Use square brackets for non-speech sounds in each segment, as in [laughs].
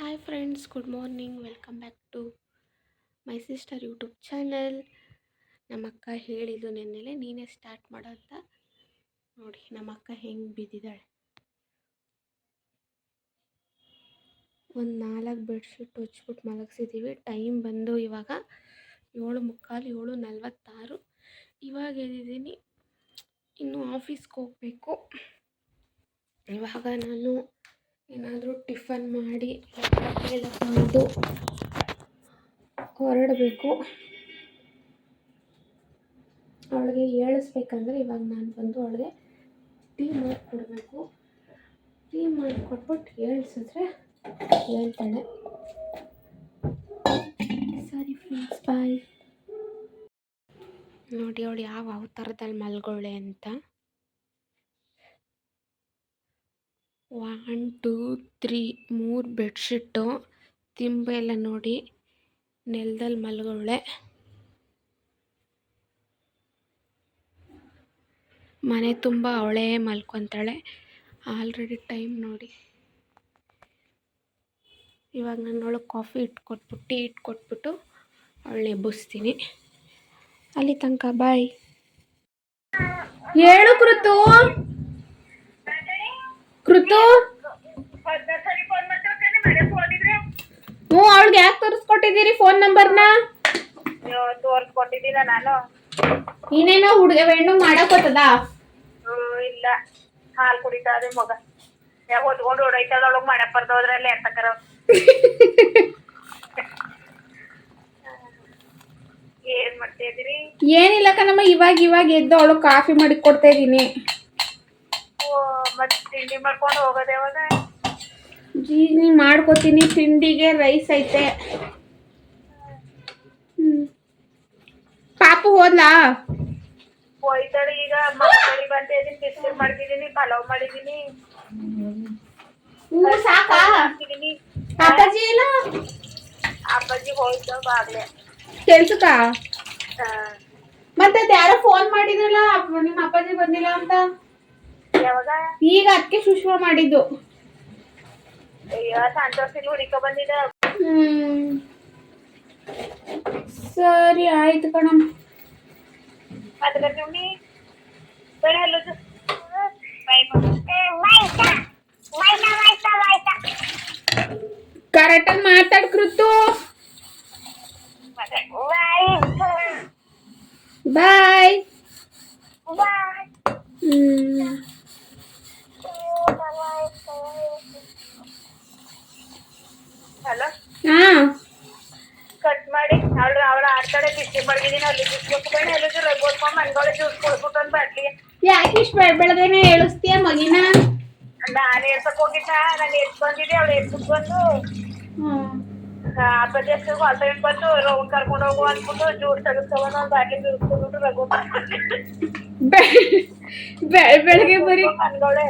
Hi friends good morning welcome back to my sister YouTube channel ನಮ್ಮ ಅಕ್ಕ ಹೇಳಿದ್ದು ನೆನ್ನೆಲೆ ನೀನೇ ಸ್ಟಾರ್ಟ್ ಮಾಡು ಅಂತ ನೋಡಿ, ನಮ್ಮ ಅಕ್ಕ ಹೆಂಗೆ ಬಿದ್ದಿದ್ದಾಳೆ. ಒಂದು ನಾಲ್ಕು ಬೆಡ್ಶೀಟ್ ಹೊಚ್ಬಿಟ್ಟು ಮಲಗಿಸಿದ್ದೀವಿ ಟೈಮ್ ಬಂದು ಇವಾಗ ಏಳು ಮುಕ್ಕಾಲು ಏಳು ನಲ್ವತ್ತಾರು. ಇವಾಗ ಎದ್ದಿದ್ದೀನಿ ಇನ್ನು ಆಫೀಸ್ಗೆ ಹೋಗಬೇಕು. ಇವಾಗ ನಾನು ಏನಾದರೂ ಟಿಫನ್ ಮಾಡಿ ಎಲ್ಲ ಹೊರಡಬೇಕು. ಅವಳಿಗೆ ಹೇಳಿಸ್ಬೇಕಂದ್ರೆ ಇವಾಗ ನಾನು ಬಂದು ಅವಳಿಗೆ ಟೀ ಮಾಡಿಕೊಡ್ಬೇಕು. ಟೀ ಮಾಡಿಕೊಟ್ಬಿಟ್ಟು ಹೇಳಿಸಿದ್ರೆ ಹೇಳ್ತಾಳೆ. ಸರಿ ಫ್ರೆಂಡ್ಸ್ ಬಾಯ್ ನೋಡಿ ಅವಳು ಯಾವ ಅವತಾರದಲ್ಲಿ ಮಲ್ಗೊಳ್ಳೆ ಅಂತ. ಒನ್ ಟೂ ತ್ರೀ ಮೂರು ಬೆಡ್ಶೀಟು ತಿಂಬು ಎಲ್ಲ ನೋಡಿ. ನೆಲದಲ್ಲಿ ಮಲಗೊಳ್ಳೆ. ಮನೆ ತುಂಬ ಅವಳೇ ಮಲ್ಕೊತಾಳೆ. ಆಲ್ರೆಡಿ ಟೈಮ್ ನೋಡಿ. ಇವಾಗ ನಾನು ಅವಳು ಕಾಫಿ ಇಟ್ಕೊಟ್ಬಿಟ್ಟು ಟೀ ಇಟ್ಕೊಟ್ಬಿಟ್ಟು ಅವಳನ್ನ ಎಬ್ಬಿಸ್ತೀನಿ. ಅಲ್ಲಿ ತನಕ ಬಾಯ್ ಹೇಳು ಕೃತು. ಕೃತು ಹ್ಞೂ ಅವಳಿಗೆ ಯಾಕೆ ತೋರಿಸ್ಕೊಟ್ಟಿದ್ದೀರಿ ಫೋನ್ ನಂಬರ್ನ ತೋರ್ಸ್ಕೊಟ್ಟಿದ್ದೀನ ನಾನು. ಇನ್ನೇನೋ ಹುಡುಗ ಹೆಣ್ಣು ಮಾಡಕ್ಕೋತದ ಹ್ಮ್, ಇಲ್ಲ. ಹಾಲ್ ಕುಡಿತಾ ಅದೇ ಮಗ. ಯಾಕೆ ಹೊತ್ಕೊಂಡು ಹೊಡೈತದ ಒಳಗ್ ಮಾಡಕ್ ಬರ್ದೋದ್ರಲ್ಲಿ ಎತ್ತಕರ ಏನ್ ಮಾಡ್ತಾ ಇದೀರಿ ಏನಿಲ್ಲ ಕಣಮ್ಮ ಇವಾಗ ಇವಾಗ ಎದ್ದು ಅವಳು ಕಾಫಿ ಮಾಡಿ ಕೊಡ್ತಾ ಇದ್ದೀನಿ. ಓ ಮತ್ ತಿಂಡಿ ಮಾಡ್ಕೊಂಡು ಹೋಗೋದು ಯಾವಾಗ? ಜೀನಿ ಮಾಡ್ಕೋತೀನಿ ತಿಂಡಿಗೆ ರೈಸ್ ಐತೆ. ಪಾಪು ಹೋದ್ಲಾ? ಹೋಯ್ತಾಳೆ ಈಗ ಮಕ್ಕಳಿ ಬಂತ ಇದೀನಿ ಬಿಸ್ಕೆಟ್ ಮಾಡ್ತಿದ್ದೀನಿ ಪಲಾವ್ ಮಾಡಿದ್ದೀನಿ. ಹ್ಞೂ ಸಾಕಾ? ಹಾಕಿದೀನಿ ಅಪ್ಪಾಜಿ ಇಲ್ಲ? ಅಪ್ಪಾಜಿ ಹೋಯ್ತು ಬಾಗ್ಲೆ ಕೆಲ್ಸಕ್ಕ? ಮತ್ತೆ ಯಾರೋ ಫೋನ್ ಮಾಡಿದ್ರಲ್ಲ ನಿಮ್ಮ ಅಪ್ಪಾಜಿ ಬಂದಿಲ್ಲ ಅಂತ? ಯಾವಾಗ? ಈಗ ಅದಕ್ಕೆ ಸುಷ್ಮಾ ಮಾಡಿದ್ದು. ಅಯ್ಯೋ ಸಂತೋಷ್ ಹುಡಿಕ ಬಂದಿದ್ದ. ಹ್ಮ್. ಸರಿ ಆಯ್ತು ಕಣಮ್ಮ. ಅದಕ್ಕೆ ನೀವು ಬೇಡ ಹೇಳೋದು ಕರೆಕ್ಟಾಗಿ ಮಾತಾಡ್ಕೃತು ಬಾಯ್. ಹ್ಮ್. ಹಲೋ? ಹಾ. ಕಟ್ ಮಾಡಿ. ಅವಳು ಅವಳು ಆಡ್ತಾಳೆ ಬಿಸಿ ಮಡಗಿದೀನಿ. ಅಲ್ಲಿ ಬಿಸ್ಬೇಕು ಬೇಡ ಹೇಳಿದ್ರು ರಘುವಪ್ಪ ಮನ್ಗೊಳೆ ಜ್ಯೂಸ್ ಕೊಡ್ಬಿಟ್ಟು ಒಂದು ಬಾಟ್ಲಿಗೆ ಯಾಕೆ ಇಷ್ಟು ಬೆಳ ಬೆಳಗ್ಗೆನೆ ಹೇಳಿಸ್ತೀಯ ಮಗಿನ? ನಾನು ಎರ್ಸಕ್ ಹೋಗಿದ್ದ. ನಾನು ಎತ್ಕೊಂಡಿದ್ದೆ ಅವಳು ಎತ್ಬಿಟ್ಟು ಬಂದು ಹ್ಮ್. ಅಪ್ಪಾಜಿ ಅಷ್ಟು ಹೊಸ ಬಂದು ರೌಂಡ್ ಕರ್ಕೊಂಡು ಹೋಗು ಅಂದ್ಬಿಟ್ಟು ಜ್ಯೂಸ್ ತೆಗೆಸ್ಕೊಂಡು ಒಂದು ಬಾಟ್ಲಿ ಜ್ಯೂಸ್ ಕೊಟ್ಬಿಟ್ಟು ರಘುವಪ್ಪ ಬೆಳ ಬೆಳಗ್ಗೆ ಬರೀ ಮನ್ಗೊಳೆ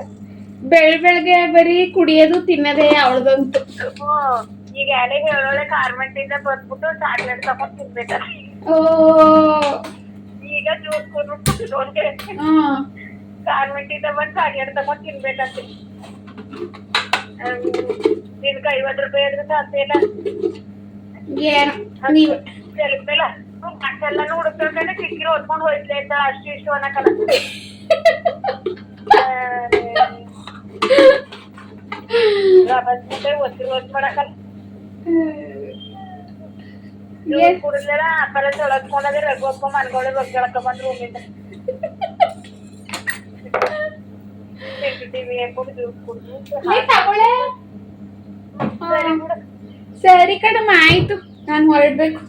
ಬೆಳ ಬೆಳಗ್ಗೆ ಬರೀ ಕುಡಿಯೋದು ತಿನ್ನೋದೇ ಅವಳದಂತು. ಹ್ಞೂ ಈಗ ಯಾರೇ ಹೇಳೋಳೆ ಕಾರ್ಮೆಂಟ್ ಇಂದ ಬಂದ್ಬಿಟ್ಟು ಚಾಕ್ಲೇಟ್ ತಗೊಂಡ್ ತಿನ್ಬೇಕ ಓ. ಈಗ ಜ್ಯೂಸ್ ಹಾ ಕಾರ್ಮೆಂಟ್ ಇಂದ ಬಂದು ಚಾಕ್ಲೇಟ್ ತಗೊಂಡ್ ತಿನ್ಬೇಕಂತೆ. ನಿನ್ಗೆ ಐವತ್ತು ರೂಪಾಯಿ ಆದ್ರೆ ಸಾಧ್ಯ ಇಲ್ಲ. ಏನು? ನೀವು? ತೆಲುಗಿಲ್ಲ ಮತ್ತೆಲ್ಲಾನು ಹೊತ್ಕೊಂಡು ಹೋಯ್ತಲೆ ಅಂತ ಅಷ್ಟು ಇಷ್ಟು ಅನ್ನಕಲ್ಲ. [laughs] ಬಂದ್ಬಿಟ್ಟೆ ಒತ್ತಿ ಒತ್ ಮಾಡಕಲ್ಲ ಕುಡಿದ್ಲೆಲ್ಲ ಅಪ್ಪರ ತೊಳಸ್ಕೊಂಡದೆ ರಘುವಪ್ಪ ಮನ್ಗೊಳೆ ಬಗ್ಗಳಕ್ಕ ಬಂದ್ ರೂಮಿಂದ [laughs] ಟಿವಿ ಹಾಕೊಂಡು ಜ್ಯೂಸ್ ಕುಡಿದು. ನೀ ತಗೊಳ್ಳೆ. ಸರಿ ಬಿಡು. ಸರಿ ಕಣಮ್ಮ ಆಯ್ತು. ನಾನು ಹೊರಡ್ಬೇಕು.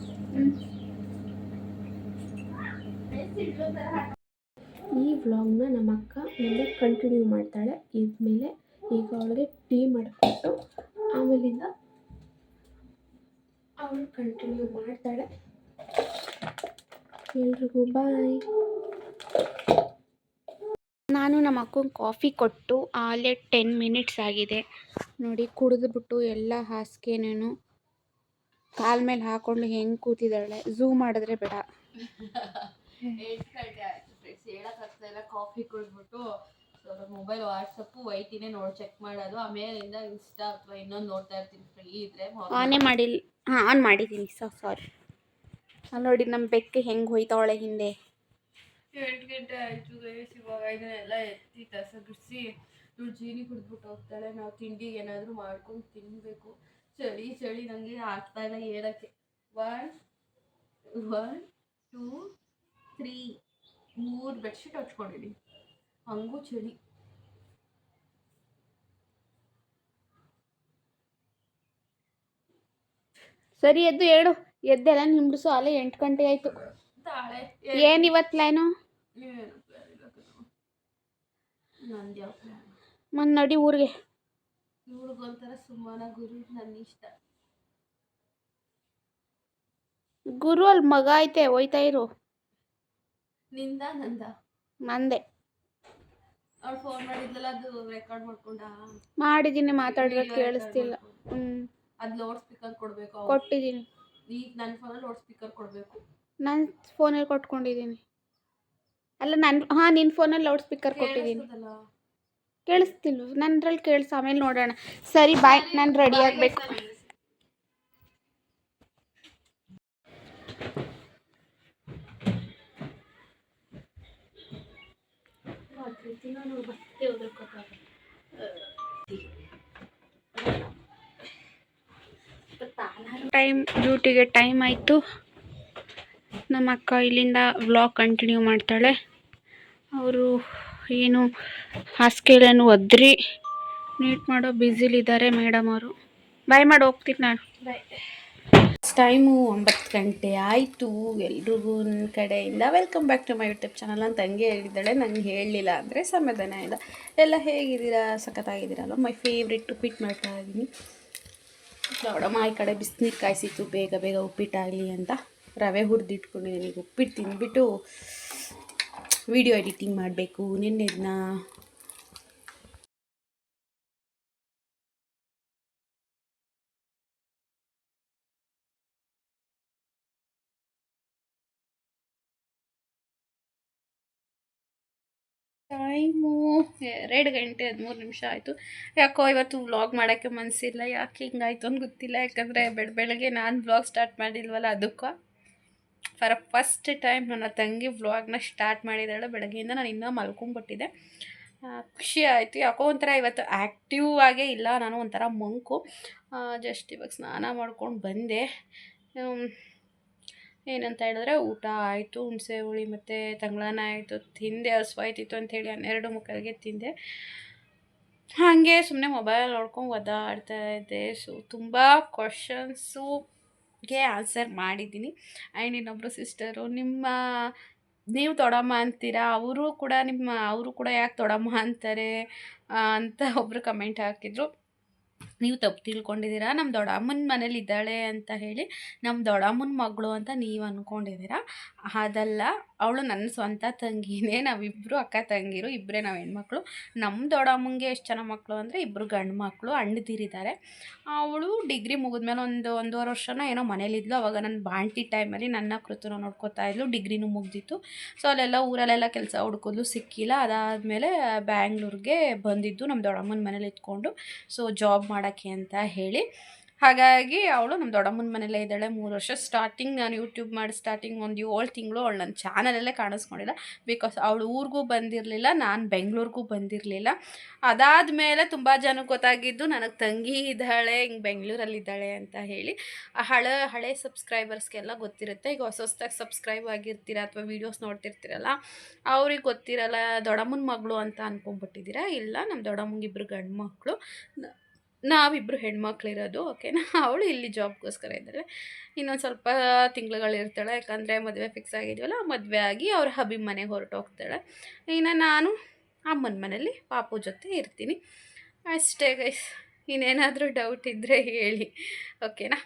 ಈ ವ್ಲಾಗ್ನ ನಮ್ಮ ಅಕ್ಕ ಮುಂದೆ ಕಂಟಿನ್ಯೂ ಮಾಡ್ತಾಳೆ. ಇದ್ಮೇಲೆ ಈಗ ಅವಳಿಗೆ ಟೀ ಮಾಡಿಕೊಟ್ಟು ಆಮೇಲಿಂದ ಅವಳು ಕಂಟಿನ್ಯೂ ಮಾಡ್ತಾಳೆ. ಎಲ್ರಿಗೂ ಬಾಯ್ ನಾನು ನಮ್ಮ ಅಕ್ಕಂಗೆ ಕಾಫಿ ಕೊಟ್ಟು ಆಲೇ ಟೆನ್ ಮಿನಿಟ್ಸ್ ಆಗಿದೆ. ನೋಡಿ ಕುಡಿದ್ಬಿಟ್ಟು ಎಲ್ಲ ಹಾಸಿಗೆನೇನು ಕಾಲ್ ಮೇಲೆ ಹಾಕೊಂಡು ಹೆಂಗೆ ಕೂತಿದ್ದಾಳೆ. ಝೂ ಮಾಡಿದ್ರೆ ಬೇಡ. [laughs] ಕಾಫಿ ಕುಡಿದ್ಬಿಟ್ಟು ಮೊಬೈಲ್ ವಾಟ್ಸಪ್ಪು ವೈಟಿನೇ ನೋಡಿ ಚೆಕ್ ಮಾಡೋದು. ಆಮೇಲಿಂದ ಇನ್ಸ್ಟಾ ಅಥವಾ ಇನ್ನೊಂದು ನೋಡ್ತಾ ಇರ್ತೀನಿ. ಫ್ರೀ ಇದ್ರೆ ಆನೇ ಮಾಡಿಲ್ಲ ಹಾಂ ಆನ್ ಮಾಡಿದ್ದೀನಿ ಸೊ ಸಾರಿ ಅಲ್ಲಿ ನೋಡಿ ನಮ್ಮ ಬೆಕ್ಕೆ ಹೆಂಗೆ ಹೋಯ್ತಾವಳೆ ಹಿಂದೆ. ಎಂಟು ಗಂಟೆ ಆಯಿತು ಗೈಸ್ ಇವಾಗ ಇದನ್ನೆಲ್ಲ ಎತ್ತಿ ಕಸ ಗುಡಿಸಿ ಇವಳು ಜೀನಿ ಕುಡಿದ್ಬಿಟ್ಟು ಹೋಗ್ತಾಳೆ. ನಾವು ತಿಂಡಿಗೆ ಏನಾದರೂ ಮಾಡ್ಕೊಂಡು ತಿನ್ನಬೇಕು ಚಳಿ ಚಳಿ ನನಗೆ ಆಗ್ತಾ ಇಲ್ಲ ಹೇಳಕ್ಕೆ. ಒನ್ ಒನ್ ಟೂ ತ್ರೀ ಮೂರು ಬೆಡ್ಶೀಟ್ ಹಚ್ಕೊಂಡಿದ್ದೀನಿ ಹಂಗೂ ಚಳಿ. ಸರಿ ಎದ್ದು ಹೇಳು ಎದ್ದೆಲ್ಲ ನಿಂಬಿಸು ಅಲ್ಲೇ ಎಂಟು ಗಂಟೆ ಆಯ್ತು. ಏನು ಇವತ್ತು ಪ್ಲ್ಯಾನು. ನಂದು ಪ್ಲ್ಯಾನ್ ನಡಿ ಊರಿಗೆ. ಸುಮ್ಮನ ಗುರು ನನ್ನ ಇಷ್ಟ. ಗುರು ಅಲ್ಲಿ ಮಗ ಐತೆ ಹೋಯ್ತಾ ಇರು. ನಿಂದ ನಂದ? ಮಂದೆ. ಅವ್ಳು ಫೋನ್ ಮಾಡಿದ್ಲಲ್ಲ ಅದು ರೆಕಾರ್ಡ್ ಮಾಡ್ಕೊಂಡ? ಮಾಡಿದ್ದೀನಿ ಮಾತಾಡಿರೋದು ಕೇಳಿಸ್ತಿಲ್ಲ. ಹ್ಞೂ ಅದು ಲೌಡ್ ಸ್ಪೀಕರ್ ಕೊಡಬೇಕು ಕೊಟ್ಟಿದ್ದೀನಿ ಈಗ ನನ್ನ ಫೋನಲ್ಲಿ ಲೌಡ್ ಸ್ಪೀಕರ್ ಕೊಡಬೇಕು. ನನ್ನ ಫೋನಲ್ಲಿ ಕೊಟ್ಕೊಂಡಿದ್ದೀನಿ ಅಲ್ಲ ನನ್ನ ಹಾಂ ನಿನ್ನ ಫೋನಲ್ಲಿ ಲೌಡ್ ಸ್ಪೀಕರ್ ಕೊಟ್ಟಿದ್ದೀನಿ ಕೇಳಿಸ್ತಿಲ್ವ ನನ್ರಲ್ಲಿ ಕೇಳಿಸ್ ಆಮೇಲೆ ನೋಡೋಣ. ಸರಿ ಬಾಯ್ ನಾನು ರೆಡಿ ಆಗಬೇಕು. ಟೈಮ್ ಡ್ಯೂಟಿಗೆ ಟೈಮ್ ಆಯಿತು. ನಮ್ಮ ಅಕ್ಕ ಇಲ್ಲಿಂದ ವ್ಲಾಗ್ ಕಂಟಿನ್ಯೂ ಮಾಡ್ತಾಳೆ. ಅವರು ಏನು ಹಾಸಿಗೆಗಳನ್ನು ಒದ್ರಿ ನೀಟ್ ಮಾಡೋ ಬ್ಯುಸಿಲಿದ್ದಾರೆ ಮೇಡಮ್ ಅವರು. ಬಾಯ್ ಮಾಡಿ, ಹೋಗ್ತೀನಿ ನಾನು. ಟೈಮು ಒಂಬತ್ತು ಗಂಟೆ ಆಯಿತು. ಎಲ್ರಿಗೂ ನನ್ನ ಕಡೆಯಿಂದ welcome back to my YouTube channel ಅಂತ ಹಂಗೆ ಹೇಳಿದ್ದಾಳೆ. ನಂಗೆ ಹೇಳಲಿಲ್ಲ ಅಂದರೆ ಸಮಾಧಾನ ಇಲ್ಲ ಎಲ್ಲ ಹೇಗಿದ್ದೀರಾ? ಸಖತ್ತಾಗಿದ್ದೀರಲ್ಲ ಮೈ ಫೇವ್ರೆಟ್ ಉಪ್ಪಿಟ್ಟು ಮಾಡ್ತಾ ಇದ್ದೀನಿ. ನೋಡಮ್ಮ ಈ ಕಡೆ ಬಿಸಿನೀರು ಕಾಯಿಸಿತ್ತು. ಬೇಗ ಬೇಗ ಉಪ್ಪಿಟ್ಟಾಗಲಿ ಅಂತ ರವೆ ಹುರಿದಿಟ್ಕೊಂಡಿದ್ದೀನಿ ಈಗ ಉಪ್ಪಿಟ್ಟು ತಿಂದ್ಬಿಟ್ಟು ವಿಡಿಯೋ ಎಡಿಟಿಂಗ್ ಮಾಡಬೇಕು. ನಿನ್ನೆದನ್ನ ಎರಡು ಗಂಟೆ ಹದಿಮೂರು ನಿಮಿಷ ಆಯಿತು. ಯಾಕೋ ಇವತ್ತು ವ್ಲಾಗ್ ಮಾಡೋಕ್ಕೆ ಮನಸ್ಸಿಲ್ಲ ಯಾಕೆ ಹಿಂಗಾಯ್ತು ಅಂತ ಗೊತ್ತಿಲ್ಲ. ಯಾಕಂದರೆ ಬೆಳ, ಬೆಳಗ್ಗೆ ನಾನು ವ್ಲಾಗ್ ಸ್ಟಾರ್ಟ್ ಮಾಡಿಲ್ವಲ್ಲ ಅದಕ್ಕೆ. ಫಾರ್ ಫಸ್ಟ್ ಟೈಮ್ ನನ್ನ ತಂಗಿ ವ್ಲಾಗ್ನ ಸ್ಟಾರ್ಟ್ ಮಾಡಿದ್ದಾಳೆ. ಬೆಳಗ್ಗೆಯಿಂದ ನಾನು ಇನ್ನೂ ಮಲ್ಕೊಂಡ್ಬಿಟ್ಟಿದ್ದೆ ಖುಷಿ ಆಯಿತು. ಯಾಕೋ ಒಂಥರ ಇವತ್ತು ಆ್ಯಕ್ಟಿವ್ ಆಗೇ ಇಲ್ಲ. ನಾನು ಒಂಥರ ಮಂಕು. ಜಸ್ಟ್ ಇವಾಗ ಸ್ನಾನ ಮಾಡ್ಕೊಂಡು ಬಂದೆ. ಏನಂತ ಹೇಳಿದ್ರೆ ಊಟ ಆಯಿತು, ಹುಣಸೆ ಹುಳಿ ಮತ್ತು ತಂಗ್ಳಾನ ಆಯಿತು, ತಿಂದೆ, ಹಸ್ವಾಯ್ತಿತ್ತು ಅಂಥೇಳಿ ಹನ್ನೆರಡು ಮುಕ್ಕಾಲಿಗೆ ತಿಂದೆ. ಹಾಗೆ ಸುಮ್ಮನೆ ಮೊಬೈಲ್ ನೋಡ್ಕೊಂಡು ಒದ್ದಾಡ್ತಾ ಇದ್ದೆ. ಸೊ ತುಂಬ ಕ್ವಶನ್ಸುಗೆ ಆನ್ಸರ್ ಮಾಡಿದ್ದೀನಿ. ಆ್ಯಂಡ್ ಇನ್ನೊಬ್ಬರು ಸಿಸ್ಟರು ನಿಮ್ಮ, ನೀವು ತೊಡಮ್ಮ ಅಂತೀರಾ? ಅವರು ಕೂಡ ನಿಮ್ಮ, ಅವರು ಕೂಡ ಯಾಕೆ ತೊಡಮ್ಮ ಅಂತಾರೆ? ಅಂತ ಒಬ್ಬರು ಕಮೆಂಟ್ ಹಾಕಿದ್ರು. ನೀವು ತಪ್ಪು ತಿಳ್ಕೊಂಡಿದ್ದೀರಾ? ನಮ್ಮ ದೊಡ್ಡಮ್ಮನ ಮನೇಲಿ ಇದ್ದಾಳೆ ಅಂತ ಹೇಳಿ ನಮ್ಮ ದೊಡ್ಡಮ್ಮನ ಮಗಳು ಅಂತ ನೀವು ಅಂದ್ಕೊಂಡಿದ್ದೀರಾ ಅದಲ್ಲ, ಅವಳು ನನ್ನ ಸ್ವಂತ ತಂಗಿನೇ. ನಾವಿಬ್ಬರು ಅಕ್ಕ ತಂಗಿರು ಇಬ್ಬರೇ ನಾವು ಹೆಣ್ಮಕ್ಳು. ನಮ್ಮ ದೊಡ್ಡಮ್ಮಂಗೆ ಎಷ್ಟು ಜನ ಮಕ್ಕಳು ಅಂದರೆ ಇಬ್ಬರು ಗಂಡು ಮಕ್ಕಳು ಅಣ್ಣದಿರಿದ್ದಾರೆ ಅವಳು ಡಿಗ್ರಿ ಮುಗಿದ್ಮೇಲೆ ಒಂದು ಒಂದೂವರೆ ವರ್ಷನ ಏನೋ ಮನೇಲಿದ್ಲು ಅವಾಗ ನನ್ನ ಬಾಂಟಿ ಟೈಮಲ್ಲಿ ನನ್ನ ಕೃತನ ನೋಡ್ಕೋತಾ ಇದ್ಲು. ಡಿಗ್ರಿನೂ ಮುಗ್ದಿತ್ತು. ಸೊ, ಅಲ್ಲೆಲ್ಲ ಊರಲ್ಲೆಲ್ಲ ಕೆಲಸ ಹುಡ್ಕೋದು ಸಿಕ್ಕಿಲ್ಲ. ಅದಾದಮೇಲೆ ಬ್ಯಾಂಗ್ಳೂರಿಗೆ ಬಂದಿದ್ದು ನಮ್ಮ ದೊಡ್ಡಮ್ಮನ ಮನೇಲಿ ಇದ್ಕೊಂಡು. ಸೊ, ಜಾಬ್ ಮಾಡೋಕ್ಕೆ ಅಂತ ಹೇಳಿ. ಹಾಗಾಗಿ ಅವಳು ನಮ್ಮ ದೊಡ್ಡಮ್ಮನ ಮನೆಯಲ್ಲೇ ಇದ್ದಾಳೆ, ಮೂರು ವರ್ಷ ಸ್ಟಾರ್ಟಿಂಗ್ ನಾನು ಯೂಟ್ಯೂಬ್ ಮಾಡಿ ಸ್ಟಾರ್ಟಿಂಗ್ ಒಂದು ಏಳು ತಿಂಗಳು ಅವಳು ನನ್ನ ಚಾನಲಲ್ಲೇ ಕಾಣಿಸ್ಕೊಂಡಿಲ್ಲ. ಬಿಕಾಸ್ ಅವಳು ಊರಿಗೂ ಬಂದಿರಲಿಲ್ಲ, ನಾನು ಬೆಂಗಳೂರಿಗೂ ಬಂದಿರಲಿಲ್ಲ. ಅದಾದ ಮೇಲೆ ತುಂಬ ಜನಕ್ಕೆ ಗೊತ್ತಾಗಿದ್ದು ನನಗೆ ತಂಗಿ ಇದ್ದಾಳೆ, ಹಿಂಗೆ ಬೆಂಗಳೂರಲ್ಲಿದ್ದಾಳೆ ಅಂತ ಹೇಳಿ. ಹಳೆ ಹಳೆ ಸಬ್ಸ್ಕ್ರೈಬರ್ಸ್ಗೆಲ್ಲ ಗೊತ್ತಿರುತ್ತೆ. ಈಗ ಹೊಸ ಹೊಸದಾಗಿ ಸಬ್ಸ್ಕ್ರೈಬ್ ಆಗಿರ್ತೀರ ಅಥವಾ ವೀಡಿಯೋಸ್ ನೋಡ್ತಿರ್ತೀರಲ್ಲ, ಅವ್ರಿಗೆ ಗೊತ್ತಿರಲ್ಲ ದೊಡ್ಡಮ್ಮನ ಮಗಳು ಅಂತ ಅಂದ್ಕೊಂಬಿಟ್ಟಿದ್ದೀರಾ ಇಲ್ಲ, ನಮ್ಮ ದೊಡ್ಡಮ್ಮಂಗೆ ಇಬ್ಬರು ಗಂಡು ಮಕ್ಕಳು ನಾವಿಬ್ಬರು ಹೆಣ್ಮಕ್ಳಿರೋದು ಓಕೆನಾ ಅವಳು ಇಲ್ಲಿ ಜಾಬ್ಗೋಸ್ಕರ ಇದ್ದಾಳೆ ಇನ್ನೊಂದು ಸ್ವಲ್ಪ ತಿಂಗಳುಗಳಿರ್ತಾಳೆ ಯಾಕಂದರೆ ಮದುವೆ ಫಿಕ್ಸ್ ಆಗಿದ್ವಲ್ಲ, ಮದುವೆ ಆಗಿ ಅವ್ರ ಹಬ್ಬಿ ಮನೆಗೆ ಹೊರಟೋಗ್ತಾಳೆ ಇನ್ನು ನಾನು ಅಮ್ಮನ ಮನೇಲಿ ಪಾಪು ಜೊತೆ ಇರ್ತೀನಿ. ಅಷ್ಟೇ ಗೈಸ್ ಇನ್ನೇನಾದರೂ ಡೌಟ್ ಇದ್ದರೆ ಹೇಳಿ ಓಕೆನಾ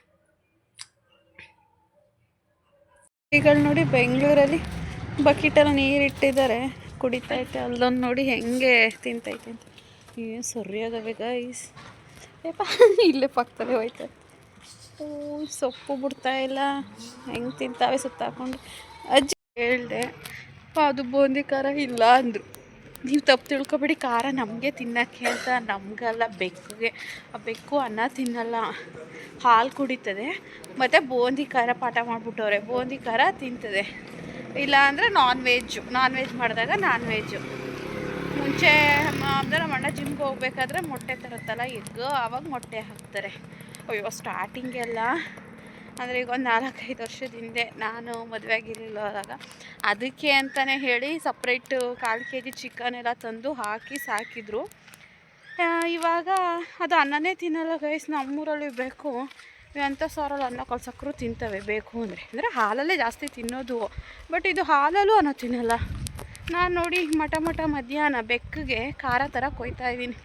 ಈಗ ನೋಡಿ ಬೆಂಗಳೂರಲ್ಲಿ ಬಕೆಟಲ್ಲಿ ನೀರಿಟ್ಟಿದ್ದಾರೆ ಕುಡಿತೈತೆ ಅಲ್ಲೊಂದು ನೋಡಿ ಹೆಂಗೆ ತಿಂತೈತೆ ಅಂತ. ಏನು ಸರಿಯಾಗವೆ ಗೈಸ್ [laughs] ಇಲ್ಲೇ ಪಕ್ಕದಲ್ಲೇ ಹೋಯ್ತದೆ ಓ ಸೊಪ್ಪು ಬಿಡ್ತಾ ಇಲ್ಲ. ಹೆಂಗೆ ತಿಂತಾವೆ ಸುತ್ತಾಕೊಂಡು ಅಜ್ಜಿ ಹೇಳ್ದೆ ಅದು ಬೂಂದಿ ಖಾರ ಇಲ್ಲ ಅಂದರು. ನೀವು ತಪ್ಪು ತಿಳ್ಕೊಬೇಡಿ, ಖಾರ ನಮಗೆ ತಿನ್ನೋಕ್ಕೆ ಅಂತ. ನಮಗಲ್ಲ, ಬೆಕ್ಕುಗೆ. ಆ ಬೆಕ್ಕು ಅನ್ನ ತಿನ್ನಲ್ಲ. ಹಾಲು ಕುಡಿತದೆ, ಮತ್ತು ಬೂಂದಿ ಖಾರ ಪಾಠ ಮಾಡಿಬಿಟ್ಟವ್ರೆ. ಬೂಂದಿ ಖಾರ ತಿಂತದೆ. ಇಲ್ಲ ಅಂದರೆ ನಾನ್ ವೆಜ್ಜು ನಾನ್ ವೆಜ್ ಮಾಡಿದಾಗ ನಾನ್ ವೆಜ್ಜು ಮುಂಚೆ ಅಂದರೆ ನಮ್ಮ ಅಣ್ಣ ಜಿಮ್ಗೆ ಹೋಗ್ಬೇಕಾದ್ರೆ ಮೊಟ್ಟೆ ತರುತ್ತಲ್ಲ ಎಗ್ಗು ಆವಾಗ ಮೊಟ್ಟೆ ಹಾಕ್ತಾರೆ. ಅಯ್ಯೋ ಸ್ಟಾರ್ಟಿಂಗೆಲ್ಲ ಅಂದರೆ ಈಗ ಒಂದು ನಾಲ್ಕೈದು ವರ್ಷದ ಹಿಂದೆ ನಾನು ಮದುವೆ ಆಗಿರಲಿಲ್ಲದಾಗ ಅದಕ್ಕೆ ಅಂತಲೇ ಹೇಳಿ ಸಪ್ರೇಟು ಕಾಲು ಕೆ ಜಿ ಚಿಕನ್ ಎಲ್ಲ ತಂದು ಹಾಕಿ ಸಾಕಿದ್ರು. ಇವಾಗ ಅದು ಅನ್ನನೇ ತಿನ್ನಲ್ಲ ಗೈಸ್ ನಮ್ಮೂರಲ್ಲಿ ಬೇಕು. ಎಂಥ ಸಾರಲ್ಲಿ ಅನ್ನ ಕಲ್ಸಕ್ಕರು ತಿಂತವೆ, ಬೇಕು ಅಂದರೆ. ಅಂದರೆ ಹಾಲಲ್ಲೇ ಜಾಸ್ತಿ ತಿನ್ನೋದು. ಬಟ್ ಇದು ಹಾಲಲ್ಲೂ ಅನ್ನ ತಿನ್ನಲ್ಲ. ನಾನು ನೋಡಿ ಮಠ ಮಠ ಮಧ್ಯಾಹ್ನ ಬೆಕ್ಕಿಗೆ ಖಾರ ಥರ ಕೊಯ್ತಾ ಇದ್ದೀನಿ.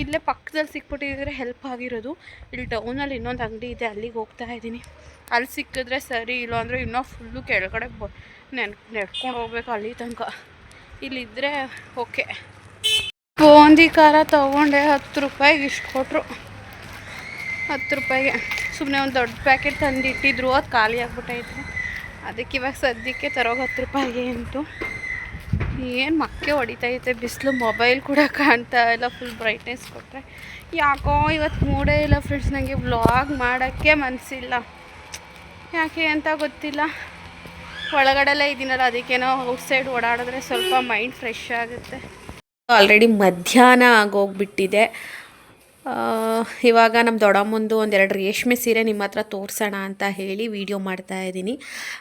ಇಲ್ಲೇ ಪಕ್ಕದಲ್ಲಿ ಸಿಕ್ಬಿಟ್ಟಿದ್ರೆ ಹೆಲ್ಪ್ ಆಗಿರೋದು. ಇಲ್ಲಿ ಟೌನಲ್ಲಿ ಇನ್ನೊಂದು ಅಂಗಡಿ ಇದೆ, ಅಲ್ಲಿಗೆ ಹೋಗ್ತಾ ಇದ್ದೀನಿ. ಅಲ್ಲಿ ಸಿಕ್ಕಿದ್ರೆ ಸರಿ ಇಲ್ಲ ಅಂದರೆ ಇನ್ನೂ ಫುಲ್ಲು ಕೆಳಗಡೆ ಬ ನೆನ್ ನೆಡ್ಕೊಂಡು ಹೋಗ್ಬೇಕು ಅಲ್ಲಿ ತನಕ. ಇಲ್ಲಿದ್ದರೆ ಓಕೆ ಬೂಂದಿ ಖಾರ ತೊಗೊಂಡೆ, ಹತ್ತು ರೂಪಾಯಿಗೆ ಇಷ್ಟು ಕೊಟ್ಟರು ಹತ್ತು ರೂಪಾಯಿಗೆ. ಸುಮ್ಮನೆ ಒಂದು ದೊಡ್ಡ ಪ್ಯಾಕೆಟ್ ತಂದಿಟ್ಟಿದ್ರು, ಅದು ಖಾಲಿ ಆಗ್ಬಿಟ್ಟೈತೆ. ಅದಕ್ಕೆ ಇವಾಗ ಸದ್ಯಕ್ಕೆ ತರೋಗಿ ಹತ್ತು ರೂಪಾಯಿಗೆ ಅಂತು. ಏನು ಮಕ್ಕೆ ಇದೆ? ಬಿಸಿಲು ಮೊಬೈಲ್ ಕೂಡ ಕಾಣ್ತಾ ಇಲ್ಲ ಫುಲ್ ಬ್ರೈಟ್ನೆಸ್ ಕೊಟ್ಟರೆ ಯಾಕೋ ಇವತ್ತು ಮೂಡೇ ಇಲ್ಲ ಫ್ರೆಂಡ್ಸ್ ನನಗೆ ವ್ಲಾಗ್ ಮಾಡೋಕ್ಕೆ ಮನಸ್ಸಿಲ್ಲ ಯಾಕೆ ಅಂತ ಗೊತ್ತಿಲ್ಲ. ಒಳಗಡೆಲ್ಲ ಇದ್ದೀನಲ್ಲ ಅದಕ್ಕೇನೋ ಔಟ್ಸೈಡ್ ಓಡಾಡಿದ್ರೆ ಸ್ವಲ್ಪ ಮೈಂಡ್ ಫ್ರೆಶ್ ಆಗುತ್ತೆ. ಆಲ್ರೆಡಿ ಮಧ್ಯಾಹ್ನ ಆಗೋಗ್ಬಿಟ್ಟಿದೆ. ಇವಾಗ ನಮ್ಮ ದೊಡ್ಡಮ್ಮಂದು ಒಂದೆರಡು ರೇಷ್ಮೆ ಸೀರೆ ನಿಮ್ಮ ಹತ್ರ ತೋರಿಸೋಣ ಅಂತ ಹೇಳಿ ವಿಡಿಯೋ ಮಾಡ್ತಾ ಇದ್ದೀನಿ.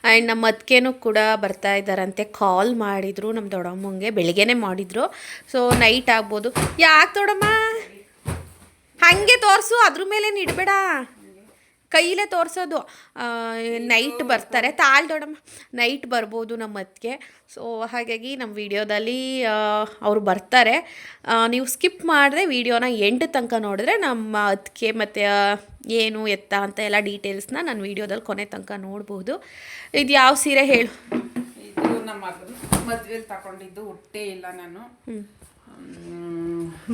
ಆ್ಯಂಡ್ ನಮ್ಮ ಅದಕ್ಕೇನು ಕೂಡ ಬರ್ತಾ ಇದ್ದಾರಂತೆ ಕಾಲ್ ಮಾಡಿದರು ನಮ್ಮ ದೊಡ್ಡಮ್ಮಂಗೆ, ಬೆಳಿಗ್ಗೆನೇ ಮಾಡಿದರು. ಸೊ ನೈಟ್ ಆಗ್ಬೋದು. ಯಾಕೆ ದೊಡ್ಡಮ್ಮ? ಹಾಗೆ ತೋರಿಸು, ಅದ್ರ ಮೇಲೆ ಇಡಬೇಡ ಕೈಲೇ ತೋರಿಸೋದು. ನೈಟ್ ಬರ್ತಾರೆ. ತಾಳ್ ದೊಡಮ್ಮ ನೈಟ್ ಬರ್ಬೋದು ನಮ್ಮ ಅತ್ತಿಗೆ. ಸೊ ಹಾಗಾಗಿ ನಮ್ಮ ವಿಡಿಯೋದಲ್ಲಿ ಅವರು ಬರ್ತಾರೆ. ನೀವು ಸ್ಕಿಪ್ ಮಾಡಿದ್ರೆ ವಿಡಿಯೋನ ಎಂಟು ತನಕ ನೋಡಿದ್ರೆ ನಮ್ಮ ಅತ್ತಿಗೆ ಮತ್ತು ಏನು ಎತ್ತ ಅಂತ ಎಲ್ಲ ಡೀಟೇಲ್ಸ್ನ ನಾನು ವಿಡಿಯೋದಲ್ಲಿ ಕೊನೆ ತನಕ ನೋಡ್ಬೋದು. ಇದು ಯಾವ ಸೀರೆ ಹೇಳು. ಇದು ನಮ್ಮ ಮದ್ವೆಲಿ ತಗೊಂಡಿದ್ದು ಹುಟ್ಟೇ ಇಲ್ಲ ನಾನು.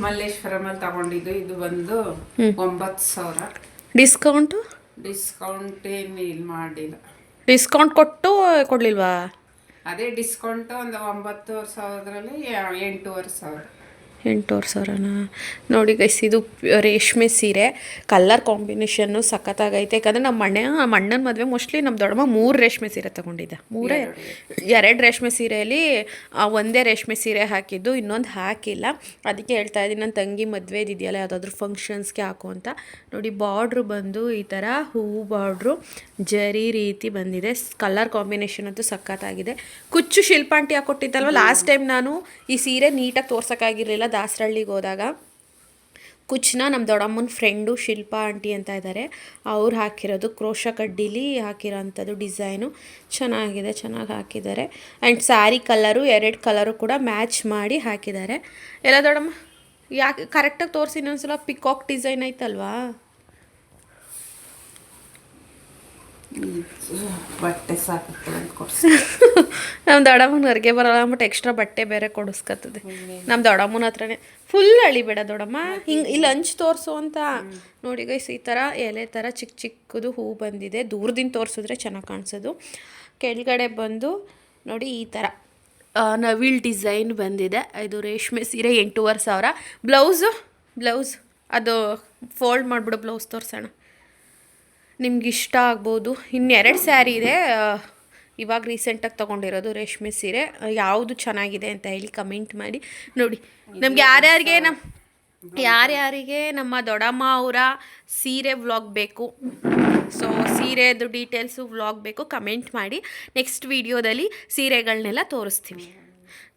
ಮಲ್ಲೇಶ್ವರಮಲ್ಲಿ ತಗೊಂಡಿದ್ದು. ಇದು ಬಂದು ಒಂಬತ್ತು ಸಾವಿರ. ಡಿಸ್ಕೌಂಟು ಡಿಸ್ಕೌಂಟ್ ಏನು ಇಲ್ಲಿ ಮಾಡಿಲ್ಲ. ಡಿಸ್ಕೌಂಟ್ ಕೊಟ್ಟು ಕೊಡಲಿಲ್ವಾ? ಅದೇ ಡಿಸ್ಕೌಂಟ್ ಒಂದು ಒಂಬತ್ತುವರೆ ಸಾವಿರದಲ್ಲಿ ಎಂಟೂವರೆ ಸಾವಿರ. ಎಂಟೂವರೆ ಸಾವಿರನ? ನೋಡಿ ಗೈಸ್ ಇದು ರೇಷ್ಮೆ ಸೀರೆ. ಕಲ್ಲರ್ ಕಾಂಬಿನೇಷನ್ನು ಸಖತ್ತಾಗೈತೆ. ಯಾಕಂದರೆ ನಮ್ಮ ಅಣ್ಣ ಮಣ್ಣನ ಅಣ್ಣನ ಮದುವೆ ಮೋಸ್ಟ್ಲಿ ನಮ್ಮ ದೊಡ್ಡಮ್ಮ ಮೂರು ರೇಷ್ಮೆ ಸೀರೆ ತೊಗೊಂಡಿದ್ದೆ. ಮೂರೇ ಎರಡು ರೇಷ್ಮೆ ಸೀರೆಯಲ್ಲಿ ಒಂದೇ ರೇಷ್ಮೆ ಸೀರೆ ಹಾಕಿದ್ದು ಇನ್ನೊಂದು ಹಾಕಿಲ್ಲ. ಅದಕ್ಕೆ ಹೇಳ್ತಾ ಇದ್ದೀನಿ ನನ್ನ ತಂಗಿ ಮದುವೆ ಇದೆಯಲ್ಲ ಯಾವುದಾದ್ರೂ ಫಂಕ್ಷನ್ಸ್ಗೆ ಹಾಕು ಅಂತ. ನೋಡಿ ಬಾರ್ಡ್ರು ಬಂದು ಈ ಥರ ಹೂವು ಬಾರ್ಡ್ರು ಜರಿ ರೀತಿ ಬಂದಿದೆ. ಕಲರ್ ಕಾಂಬಿನೇಷನ್ ಅಂತೂ ಸಖತ್ತಾಗಿದೆ. ಕುಚ್ಚು ಶಿಲ್ಪಾಂಟಿ ಹಾಕೊಟ್ಟಿದ್ದಲ್ವ? ಲಾಸ್ಟ್ ಟೈಮ್ ನಾನು ಈ ಸೀರೆ ನೀಟಾಗಿ ತೋರ್ಸೋಕ್ಕಾಗಿರಲಿಲ್ಲ. ದಾಸರಳ್ಳಿಗೆ ಹೋದಾಗ ಕುಚ್ನ ನಮ್ಮ ದೊಡ್ಡಮ್ಮನ ಫ್ರೆಂಡು ಶಿಲ್ಪಾ ಆಂಟಿ ಅಂತ ಇದ್ದಾರೆ ಅವ್ರು ಹಾಕಿರೋದು ಕ್ರೋಶ ಕಡ್ಡಿಲಿ ಹಾಕಿರೋ ಅಂಥದ್ದು ಡಿಸೈನು ಚೆನ್ನಾಗಿದೆ, ಚೆನ್ನಾಗಿ ಹಾಕಿದ್ದಾರೆ. ಆ್ಯಂಡ್ ಸ್ಯಾರಿ ಕಲರು ಎರಡು ಕಲರು ಕೂಡ ಮ್ಯಾಚ್ ಮಾಡಿ ಹಾಕಿದ್ದಾರೆ. ಎಲ್ಲ ದೊಡ್ಡಮ್ಮ, ಯಾಕೆ ಕರೆಕ್ಟಾಗಿ ತೋರಿಸಿ ಇನ್ನೊಂದ್ಸಲ ಪಿಕಾಕ್ ಡಿಸೈನ್ ಐತಲ್ವಾ? ಬಟ್ಟೆ ಸಾಕು [laughs] ನಮ್ಮ ದೊಡ್ಡಮ್ಮನ ಹೊರಗೆ ಬರಲ್ಲ ಅಂದ್ಬಿಟ್ಟು ಎಕ್ಸ್ಟ್ರಾ ಬಟ್ಟೆ ಬೇರೆ ಕೊಡಿಸ್ಕತ್ತದೆ. ನಮ್ಮ ದೊಡ್ಡಮ್ಮನ ಹತ್ರನೇ ಫುಲ್ ಅಳಿಬೇಡ ದೊಡ್ಡಮ್ಮ. ಹಿಂಗೆ ಇಲ್ಲಿ ಹಂಚ್ ತೋರಿಸು ಅಂತ. ನೋಡಿ ಗೈಸ್ ಈ ಥರ ಎಲೆ ಥರ ಚಿಕ್ಕ ಚಿಕ್ಕದು ಹೂ ಬಂದಿದೆ. ದೂರದಿಂದ ತೋರಿಸಿದ್ರೆ ಚೆನ್ನಾಗಿ ಕಾಣಿಸೋದು. ಕೆಳಗಡೆ ಬಂದು ನೋಡಿ ಈ ಆ, ನವಿಲ್ ಡಿಸೈನ್ ಬಂದಿದೆ. ಇದು ರೇಷ್ಮೆ ಸೀರೆ ಎಂಟೂವರೆ ಸಾವಿರ. ಬ್ಲೌಸು ಬ್ಲೌಸ್ ಅದು ಫೋಲ್ಡ್ ಮಾಡಿಬಿಡು ಬ್ಲೌಸ್ ತೋರಿಸೋಣ. ನಿಮ್ಗೆ ಇಷ್ಟ ಆಗ್ಬೋದು ಇನ್ನೆರಡು ಸ್ಯಾರಿ ಇದೆ. ಇವಾಗ ರೀಸೆಂಟಾಗಿ ತೊಗೊಂಡಿರೋದು ರೇಷ್ಮೆ ಸೀರೆ. ಯಾವುದು ಚೆನ್ನಾಗಿದೆ ಅಂತ ಹೇಳಿ ಕಮೆಂಟ್ ಮಾಡಿ. ನೋಡಿ ನಮ್ಗೆ ಯಾರ್ಯಾರಿಗೆ ನಮ್ಮ ಯಾರ್ಯಾರಿಗೆ ನಮ್ಮ ದೊಡ್ಡಮ್ಮ ಅವರ ಸೀರೆ ವ್ಲಾಗ್ ಬೇಕು. ಸೊ ಸೀರೆದು ಡೀಟೇಲ್ಸು ವ್ಲಾಗ್ ಬೇಕು ಕಮೆಂಟ್ ಮಾಡಿ. ನೆಕ್ಸ್ಟ್ ವಿಡಿಯೋದಲ್ಲಿ ಸೀರೆಗಳನ್ನೆಲ್ಲ ತೋರಿಸ್ತೀವಿ.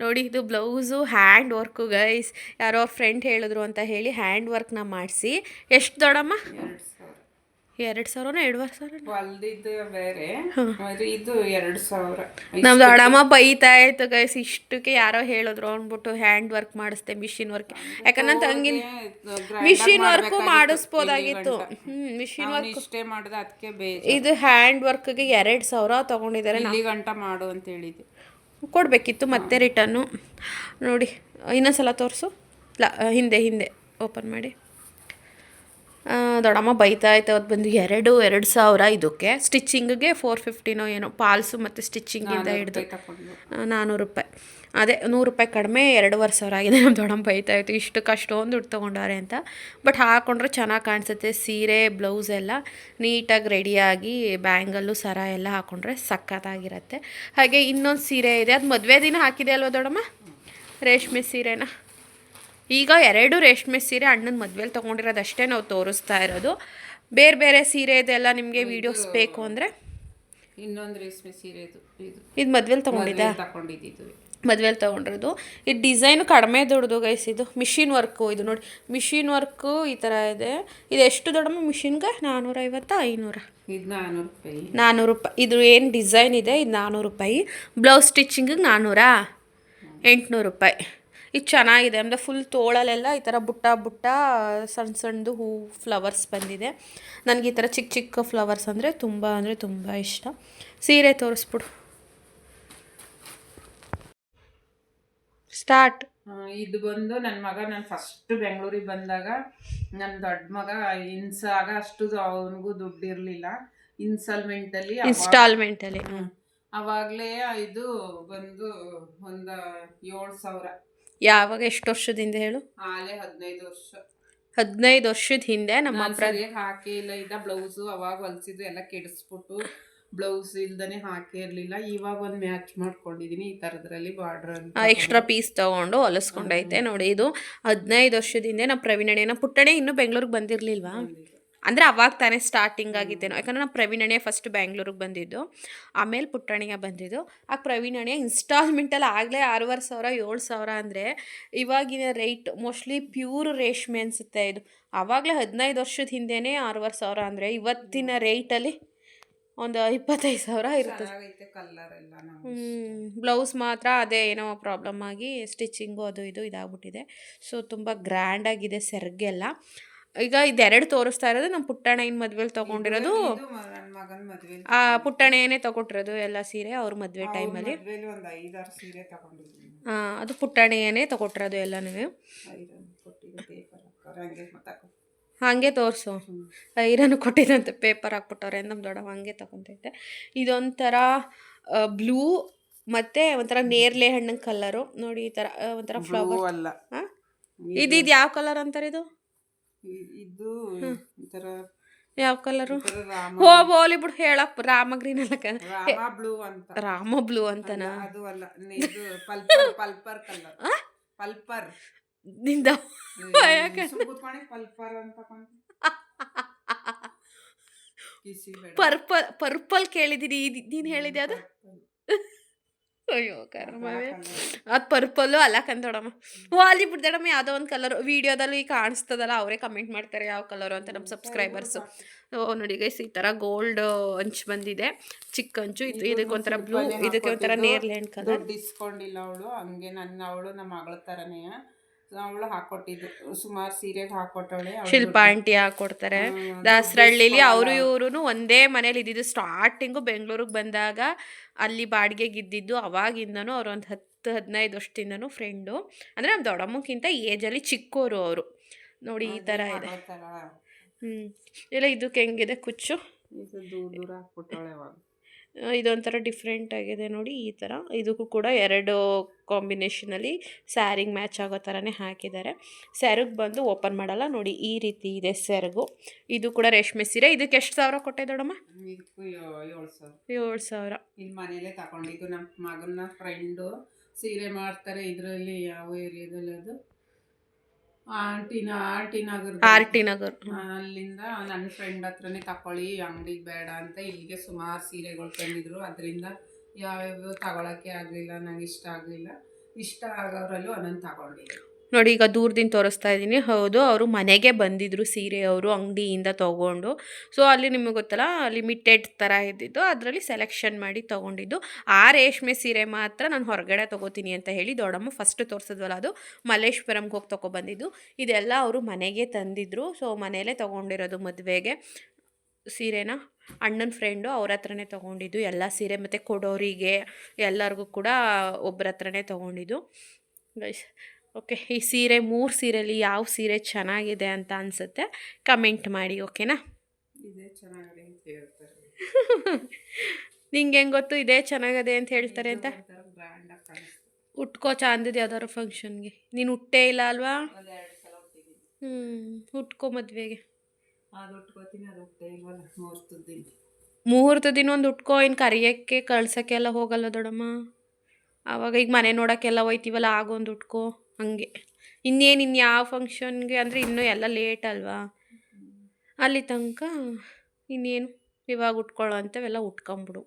ನೋಡಿ ಇದು ಬ್ಲೌಸು ಹ್ಯಾಂಡ್ ವರ್ಕು ಗೈಸ್ ಯಾರೋ ಫ್ರೆಂಡ್ ಹೇಳಿದ್ರು ಅಂತ ಹೇಳಿ ಹ್ಯಾಂಡ್ ವರ್ಕ್ನ ಮಾಡಿಸಿ. ಎಷ್ಟು ದೊಡ್ಡಮ್ಮ? ಎರಡು ಸಾವಿರ ಎರಡು ಸಾವಿರನ? ಎರಡುವರೆ ಸಾವಿರ ಬೇರೆ. ಇದು ಎರಡು ಸಾವಿರ. ನಮ್ದು ಅಡಮ ಬೈತಾ ಇತ್ತು ಗೈಸ್ ಇಷ್ಟಕ್ಕೆ ಯಾರೋ ಹೇಳಿದ್ರು ಅಂದ್ಬಿಟ್ಟು ಹ್ಯಾಂಡ್ ವರ್ಕ್ ಮಾಡಿಸ್ದೆ ಮಿಷಿನ್ ವರ್ಕ್ ಯಾಕಂದ್ರೆ ತಂಗಿನ ಮಿಷಿನ್ ವರ್ಕು ಮಾಡಿಸ್ಬೋದಾಗಿತ್ತು. ಹ್ಞೂ ಮಿಷಿನ್ ವರ್ಕ್ ಇಷ್ಟೇ ಮಾಡಿದೆ ಅದಕ್ಕೆ ಇದು ಹ್ಯಾಂಡ್ ವರ್ಕ್ಗೆ ಎರಡು ಸಾವಿರ ತೊಗೊಂಡಿದ್ದಾರೆ ಇಲ್ಲಿ ಗಂಟ ಮಾಡು ಅಂತ ಕೊಡಬೇಕಿತ್ತು ಮತ್ತೆ ರಿಟರ್ನು ನೋಡಿ ಇನ್ನೊಂದ್ಸಲ ತೋರಿಸು. ಲ ಹಿಂದೆ ಹಿಂದೆ ಓಪನ್ ಮಾಡಿ. ದೊಡ್ಡಮ್ಮ ಬೈತಾ ಇತ್ತು ಅವತ್ತು ಬಂದು ಎರಡು ಎರಡು ಸಾವಿರ ಇದಕ್ಕೆ. ಸ್ಟಿಚ್ಚಿಂಗ್ಗೆ ಫೋರ್ ಫಿಫ್ಟಿನೋ ಏನೋ ಪಾಲ್ಸು ಮತ್ತು ಸ್ಟಿಚ್ಚಿಂಗಿಂದ ಹಿಡಿದು. ನಾನ್ನೂರು ರೂಪಾಯಿ. ಅದೇ ನೂರು ರೂಪಾಯಿ ಕಡಿಮೆ ಎರಡೂವರೆ ಸಾವಿರ ಆಗಿದೆ ನಮ್ಮ ದೊಡ್ಡಮ್ಮ ಬೈತಾ ಇತ್ತು. ಇಷ್ಟಕ್ಕೆ ಅಷ್ಟೊಂದು ದುಡ್ಡು ತೊಗೊಂಡವ್ರೆ ಅಂತ. ಬಟ್ ಹಾಕೊಂಡ್ರೆ ಚೆನ್ನಾಗಿ ಕಾಣಿಸುತ್ತೆ ಸೀರೆ ಬ್ಲೌಸ್ ಎಲ್ಲ ನೀಟಾಗಿ ರೆಡಿಯಾಗಿ ಬ್ಯಾಂಗಲ್ಲು ಸರ ಎಲ್ಲ ಹಾಕೊಂಡ್ರೆ ಸಖತ್ತಾಗಿರುತ್ತೆ. ಹಾಗೆ ಇನ್ನೊಂದು ಸೀರೆ ಇದೆ. ಅದು ಮದುವೆ ದಿನ ಹಾಕಿದೆ ಅಲ್ವಾ ದೊಡ್ಡಮ್ಮ? ರೇಷ್ಮೆ ಸೀರೆನ? ಈಗ ಎರಡು ರೇಷ್ಮೆ ಸೀರೆ ಅಣ್ಣನ ಮದುವೆಲಿ ತೊಗೊಂಡಿರೋದಷ್ಟೇ ನಾವು ತೋರಿಸ್ತಾ ಇರೋದು. ಬೇರೆ ಬೇರೆ ಸೀರೆ ಇದೆಲ್ಲ ನಿಮಗೆ ವೀಡಿಯೋಸ್ ಬೇಕು ಅಂದರೆ? ಇನ್ನೊಂದು ರೇಷ್ಮೆ ಸೀರೆ ಇದು. ಮದುವೆಲಿ ತೊಗೊಂಡಿದ್ದೆ ಮದ್ವೆಲ್ ತಗೊಂಡಿದ್ದು. ಮದುವೆಲಿ ತೊಗೊಂಡಿರೋದು. ಇದು ಡಿಸೈನು ಕಡಿಮೆ ದೊಡ್ಡದು ಗೈಸ್ ಇದು ಮಿಷಿನ್ ವರ್ಕು. ಇದು ನೋಡಿ ಮಿಷಿನ್ ವರ್ಕು ಈ ಥರ ಇದೆ. ಇದು ಎಷ್ಟು ದೊಡ್ಡಮ್ಮ ಮಿಷಿನ್ಗೆ? ನಾನ್ನೂರೈವತ್ತಾ ಐನೂರ? ಇದು ನಾನ್ನೂರು ರೂಪಾಯಿ. ನಾನ್ನೂರು ರೂಪಾಯಿ. ಇದು ಏನು ಡಿಸೈನ್ ಇದೆ? ಇದು ನಾನ್ನೂರು ರೂಪಾಯಿ. ಬ್ಲೌಸ್ ಸ್ಟಿಚಿಂಗಿಗೆ ನಾನ್ನೂರಾ ಎಂಟುನೂರು ರೂಪಾಯಿ. ಇದು ಚೆನ್ನಾಗಿದೆ. ಅಂದರೆ ಫುಲ್ ತೋಳಲೆಲ್ಲ ಈ ಥರ ಬುಟ್ಟ ಬುಟ್ಟ ಸಣ್ಣ ಸಣ್ಣದು ಹೂ ಫ್ಲವರ್ಸ್ ಬಂದಿದೆ. ನನಗೆ ಈ ಥರ ಚಿಕ್ಕ ಚಿಕ್ಕ ಫ್ಲವರ್ಸ್ ಅಂದರೆ ತುಂಬ ಅಂದರೆ ತುಂಬ ಇಷ್ಟ. ಸೀರೆ ತೋರಿಸ್ಬಿಡು. ಸ್ಟಾರ್ಟ್ ಇದು ಬಂದು ನನ್ನ ಮಗ ನಾನು ಫಸ್ಟ್ ಬೆಂಗಳೂರಿಗೆ ಬಂದಾಗ ನನ್ನ ದೊಡ್ಡ ಮಗ ಇನ್ಸಾಗ ಅಷ್ಟು ಅವನಿಗೂ ದುಡ್ಡು ಇರಲಿಲ್ಲ. ಇನ್ಸ್ಟಾಲ್ಮೆಂಟಲ್ಲಿ ಇನ್ಸ್ಟಾಲ್ಮೆಂಟಲ್ಲಿ ಅವಾಗಲೇ ಇದು ಬಂದು ಒಂದು ಏಳು ಸಾವಿರ. ಯಾವಾಗ ಎಷ್ಟು ವರ್ಷದಿಂದ ಹೇಳು? ಆಲೆ ಹದಿನೈದು ವರ್ಷ. ಹದಿನೈದು ವರ್ಷದ ಹಿಂದೆ ನಮ್ಮ ನಾನು ಪ್ರ ಸರಿಯಾಗಿ ಹಾಕೇ ಇಲ್ಲ. ಇದ್ದ ಬ್ಲೌಸು ಅವಾಗ ಹೊಲ್ಸಿದ್ದು ಎಲ್ಲ ಕೆಡಿಸ್ಬಿಟ್ಟು ಬ್ಲೌಸ್ ಇಲ್ದನೆ ಹಾಕೇ ಇರಲಿಲ್ಲ. ಇವಾಗ ಒಂದು ಮ್ಯಾಚ್ ಮಾಡ್ಕೊಂಡಿದೀನಿ ಈ ಥರದ್ರಲ್ಲಿ ಬಾರ್ಡರ್ ಎಕ್ಸ್ಟ್ರಾ ಪೀಸ್ ತಗೊಂಡು. ಹೊಲಿಸ್ಕೊಂಡೈತೆ. ನೋಡಿ ಇದು ಹದಿನೈದು ವರ್ಷದಿಂದ ನಮ್ಮ ಪ್ರವೀಣ ನಮ್ಮ ಪುಟ್ಟಣೆ ಇನ್ನೂ ಬೆಂಗಳೂರಿಗೆ ಬಂದಿರಲಿಲ್ವಾ? ಅಂದರೆ ಅವಾಗ ತಾನೇ ಸ್ಟಾರ್ಟಿಂಗ್ ಆಗಿದ್ದೇನೋ ಯಾಕಂದ್ರೆ ನಾನು ಪ್ರವೀಣಣೆ ಫಸ್ಟ್ ಬ್ಯಾಂಗ್ಳೂರಿಗೆ ಬಂದಿದ್ದು. ಆಮೇಲೆ ಪುಟ್ಟಣಿಗೆ ಬಂದಿದ್ದು. ಆ ಪ್ರವೀಣಣೆ ಇನ್ಸ್ಟಾಲ್ಮೆಂಟಲ್ಲಿ ಆಗಲೇ ಆರೂವರೆ ಸಾವಿರ ಏಳು ಸಾವಿರ ಅಂದರೆ ಇವಾಗಿನ ರೇಟ್ ಮೋಸ್ಟ್ಲಿ ಪ್ಯೂರ್ ರೇಷ್ಮೆ ಅನಿಸುತ್ತೆ ಇದು. ಆವಾಗಲೇ ಹದಿನೈದು ವರ್ಷದ ಹಿಂದೆಯೇ ಆರೂವರೆ ಸಾವಿರ ಅಂದರೆ ಇವತ್ತಿನ ರೇಟಲ್ಲಿ ಒಂದು ಇಪ್ಪತ್ತೈದು ಸಾವಿರ ಇರುತ್ತೆ. ಚೆನ್ನಾಗೈತೆ ಕಲರ್ ಎಲ್ಲ ಬ್ಲೌಸ್ ಮಾತ್ರ ಅದೇ ಏನೋ ಪ್ರಾಬ್ಲಮ್ ಆಗಿ ಸ್ಟಿಚಿಂಗು ಅದು ಇದು ಇದಾಗ್ಬಿಟ್ಟಿದೆ. ಸೊ ತುಂಬ ಗ್ರ್ಯಾಂಡಾಗಿದೆ ಸೆರ್ಗೆಲ್ಲ. ಈಗ ಇದೆರಡು ತೋರಿಸ್ತಾ ಇರೋದು ನಮ್ಮ ಪುಟ್ಟಣ್ಣನ ಮದ್ವೆಲಿ ತಗೊಂಡಿರೋದು. ಆ ಏನೇ ಪುಟ್ಟಣ್ಣೇನೆ ತಗೊಟ್ಟಿರೋದು ಎಲ್ಲ ಸೀರೆ ಅವ್ರ ಮದುವೆ ಟೈಮಲ್ಲಿ. ಹಾಂ ಅದು ಪುಟ್ಟಣ್ಣೇನೆ ತಗೊಟ್ಟಿರೋದು ಪೇಪರ್ ಹಾಕೋರು ಹಂಗೆ ತೋರಿಸು. ಐರನ್ ಕೊಟ್ಟಿದಂತೆ ಪೇಪರ್ ಹಾಕ್ಬಿಟ್ಟವ್ರೆ ನಮ್ಮ ದೊಡ್ಡವ ಹಂಗೆ ತಗೊತೈತೆ. ಇದೊಂಥರ ಬ್ಲೂ ಮತ್ತು ಒಂಥರ ನೇರ್ಲೆ ಹಣ್ಣಿನ ಕಲರು ನೋಡಿ ಈ ಥರ ಒಂಥರ ಫ್ಲವರ್ ಅಲ್ಲ. ಇದು ಇದು ಯಾವ ಕಲರ್ ಅಂತಾರೆ ಇದು? ಇದು ಒಂಥರ ಯಾವ ಕಲರು? ಹೋ ಬೋಲಿ ಬಿಡು ಹೇಳಪ್ಪ ರಾಮ ಗ್ರೀನ್ ಅಲ್ಲ ರಾಮ ಬ್ಲೂ ಅಂತ. ರಾಮ ಬ್ಲೂ ಅಂತನ? ಅದು ಅಲ್ಲ ಇದು ಪಲ್ಪರ್ ಪಲ್ಪರ್ ಕಲರ್. ಪಲ್ಪರ್. ನಿಂದ ಪಲ್ಪರ್ ಅಂತ ಪರ್ಪಲ್ ಪರ್ಪಲ್ ಪರ್ಪಲ್ ಕೇಳಿದಿರಿ ನೀನು ಹೇಳಿದೆ ಅದು? ಅಯ್ಯೋ ಕರ್ಮ colour. ಅದು ಪರ್ಪಲ್ಲು ಅಲ್ಲ ಕಂದೋಡಮ್ಮ. ಓ ಅಲ್ಲಿ ಬಿಡ್ದಡಮ್ಮ ಯಾವುದೋ ಒಂದು ಕಲರ್ ವೀಡಿಯೋದಲ್ಲಿ ಕಾಣಿಸ್ತದಲ್ಲ ಅವರೇ ಕಮೆಂಟ್ ಮಾಡ್ತಾರೆ ಯಾವ ಕಲರು ಅಂತ ನಮ್ಮ ಸಬ್ಸ್ಕ್ರೈಬರ್ಸು ಓ ನೋಡಿ ಗೈಸ್ ಈ ಥರ ಗೋಲ್ಡ್ ಅಂಚು ಬಂದಿದೆ. ಚಿಕ್ಕ ಅಂಚು. ಇದು ಇದಕ್ಕೆ ಒಂಥರ ಬ್ಲೂ ಇದಕ್ಕೆ ಒಂಥರ ಹಾಕ್ಕೊಟ್ಟಿದ್ದು. ನೇರ್ಲೆ ಹಣ್ಣು ಕಲರ್ ಡಿಸ್ಕೊಂಡಿಲ್ಲ ಅವಳು. ಹಂಗೆ ನನ್ನ ಅವಳು ನಮ್ಮ ಮಗಳ ಥರನೇ ಅವಳು ಹಾಕೊಟ್ಟಿದ್ದು. ಸುಮಾರು ಸೀರೆಗೆ ಹಾಕೊಟ್ಟವಳೆ ಶಿಲ್ಪಾ ಆಂಟಿ ಹಾಕೊಡ್ತಾರೆ. ದಾಸರಳ್ಳಿಲಿ ಅವರು. ಇವರು ಒಂದೇ ಮನೇಲಿ ಇದ್ದಿದ್ದು. ಸ್ಟಾರ್ಟಿಂಗು ಬೆಂಗಳೂರಿಗೆ ಬಂದಾಗ ಅಲ್ಲಿ ಬಾಡಿಗೆಗೆ ಇದ್ದಿದ್ದು ಅವಾಗಿಂದನೂ ಅವ್ರು ಒಂದು ಹತ್ತು ಹದಿನೈದು ವರ್ಷದಿಂದನೂ ಫ್ರೆಂಡು ಅಂದರೆ ನಮ್ಮ ದೊಡ್ಡಮ್ಮಕ್ಕಿಂತ ಏಜಲ್ಲಿ ಚಿಕ್ಕೋರು ಅವರು. ನೋಡಿ ಈ ಥರ ಇದೆ. ಹ್ಞೂ ಇಲ್ಲ ಇದಕ್ಕೆ ಹೆಂಗಿದೆ ಕುಚ್ಚು? ದೂರ ದೂರ ಹಾಕ್ಬಿಟ್ಟವಳೆ ಇದೊಂಥರ ಡಿಫ್ರೆಂಟ್ ಆಗಿದೆ ನೋಡಿ ಈ ಥರ. ಇದಕ್ಕೂ ಕೂಡ ಎರಡು ಕಾಂಬಿನೇಷನಲ್ಲಿ ಸ್ಯಾರಿಗೆ ಮ್ಯಾಚ್ ಆಗೋ ಥರನೇ ಹಾಕಿದ್ದಾರೆ. ಸ್ಯಾರಿಗೆ ಬಂದು ಓಪನ್ ಮಾಡಲ್ಲ ನೋಡಿ ಈ ರೀತಿ ಇದೆ ಸೆರಗು ಇದು ಕೂಡ ರೇಷ್ಮೆ ಸೀರೆ. ಇದಕ್ಕೆ ಎಷ್ಟು ಸಾವಿರ ಕೊಟ್ಟೆ ಏಳು ಸಾವಿರ. ಏಳು ಸಾವಿರ. ಇಲ್ಲಿ ಮನೇಲೆ ತಗೊಂಡಿದ್ದು. ನಮ್ಮ ಮಗನ ಫ್ರೆಂಡು ಸೀರೆ ಮಾಡ್ತಾರೆ. ಇದರಲ್ಲಿ ಯಾವ ಏರಿಯಾದಲ್ಲಿ ಅದು? ಆಂಟಿನ ಆಂಟಿ ನಗರ ಆರ್ ಟಿ ನಗರ್. ಅಲ್ಲಿಂದ ನನ್ನ ಫ್ರೆಂಡ್ ಹತ್ರನೇ ತಕೊಳ್ಳಿ ಅಂಗಡಿಗೆ ಬೇಡ ಅಂತ ಇಲ್ಲಿಗೆ ಸುಮಾರು ಸೀರೆಗಳು ತಂದಿದ್ರು. ಅದರಿಂದ ಯಾವ್ಯಾವ ತಗೊಳಕ್ಕೆ ಆಗಲಿಲ್ಲ ನಂಗೆ ಇಷ್ಟ ಆಗಲಿಲ್ಲ. ಇಷ್ಟ ಆಗೋದ್ರಲ್ಲೂ ಅದನ್ನು ತಗೊಂಡಿದ್ದೆ. ನೋಡಿ, ಈಗ ದೂರದಿಂದ ತೋರಿಸ್ತಾ ಇದ್ದೀನಿ. ಹೌದು, ಅವರು ಮನೆಗೆ ಬಂದಿದ್ದರು ಸೀರೆ ಅವರು ಅಂಗಡಿಯಿಂದ ತೊಗೊಂಡು. ಸೊ ಅಲ್ಲಿ ನಿಮಗೆ ಗೊತ್ತಲ್ಲ ಲಿಮಿಟೆಡ್ ಥರ ಇದ್ದಿದ್ದು. ಅದರಲ್ಲಿ ಸೆಲೆಕ್ಷನ್ ಮಾಡಿ ತೊಗೊಂಡಿದ್ದು. ಆ ರೇಷ್ಮೆ ಸೀರೆ ಮಾತ್ರ ನಾನು ಹೊರಗಡೆ ತೊಗೋತೀನಿ ಅಂತ ಹೇಳಿ ದೊಡ್ಡಮ್ಮ ಫಸ್ಟ್ ತೋರಿಸಿದ್ವಲ್ಲ ಅದು. ಮಲ್ಲೇಶ್ವರಂಗೆ ಹೋಗಿ ತೊಗೊಬಂದಿದ್ದು ಇದೆಲ್ಲ ಅವರು ಮನೆಗೆ ತಂದಿದ್ದರು ಸೊ ಮನೆಯಲ್ಲೇ ತೊಗೊಂಡಿರೋದು ಮದುವೆಗೆ. ಸೀರೆನ ಅಣ್ಣನ ಫ್ರೆಂಡು ಅವ್ರ ಹತ್ರನೇ ತೊಗೊಂಡಿದ್ದು. ಎಲ್ಲ ಸೀರೆ ಮತ್ತು ಕೊಡೋರಿಗೆ ಎಲ್ಲರಿಗೂ ಕೂಡ ಒಬ್ಬರ ಹತ್ರನೇ ತೊಗೊಂಡಿದ್ದು. ಓಕೆ ಈ ಸೀರೆ ಮೂರು ಸೀರೆಲಿ ಯಾವ ಸೀರೆ ಚೆನ್ನಾಗಿದೆ ಅಂತ ಅನಿಸುತ್ತೆ? ಕಮೆಂಟ್ ಮಾಡಿ ಓಕೆನಾ? [laughs] ನಿಂಗೆ ಹೆಂಗೆ ಗೊತ್ತು? ಇದೇ ಚೆನ್ನಾಗದೆ ಅಂತ ಹೇಳ್ತಾರೆ ಅಂತ? ಉಟ್ಕೋ ಚಂದಿದೆ ಯಾವ್ದಾದ್ರು ಫಂಕ್ಷನ್ಗೆ ನೀನು ಹುಟ್ಟೇ ಇಲ್ಲ ಅಲ್ವಾ? ಹ್ಞೂ ಉಟ್ಕೋ ಮದುವೆಗೆ. ಮುಹೂರ್ತ ದಿನ. ಒಂದು ಉಟ್ಕೋ ಇನ್ನು ಕರಿಯೋಕ್ಕೆ ಕಳ್ಸೋಕ್ಕೆಲ್ಲ ಹೋಗಲ್ಲ ದೊಡಮ್ಮ. ಆವಾಗ ಈಗ ಮನೆ ನೋಡೋಕ್ಕೆಲ್ಲ ಹೋಯ್ತೀವಲ್ಲ ಆಗೊಂದು ಉಟ್ಕೋ. ಹಂಗೆ. ಇನ್ನೇನು ಇನ್ಯಾವ ಯಾವ ಫಂಕ್ಷನ್ಗೆ ಅಂದರೆ ಇನ್ನೂ ಎಲ್ಲ ಲೇಟ್ ಅಲ್ವಾ? ಅಲ್ಲಿ ತನಕ ಇನ್ನೇನು? ಇವಾಗ ಉಟ್ಕೊಳ್ಳೋ ಅಂಥವೆಲ್ಲ ಉಟ್ಕೊಂಬಿಡು.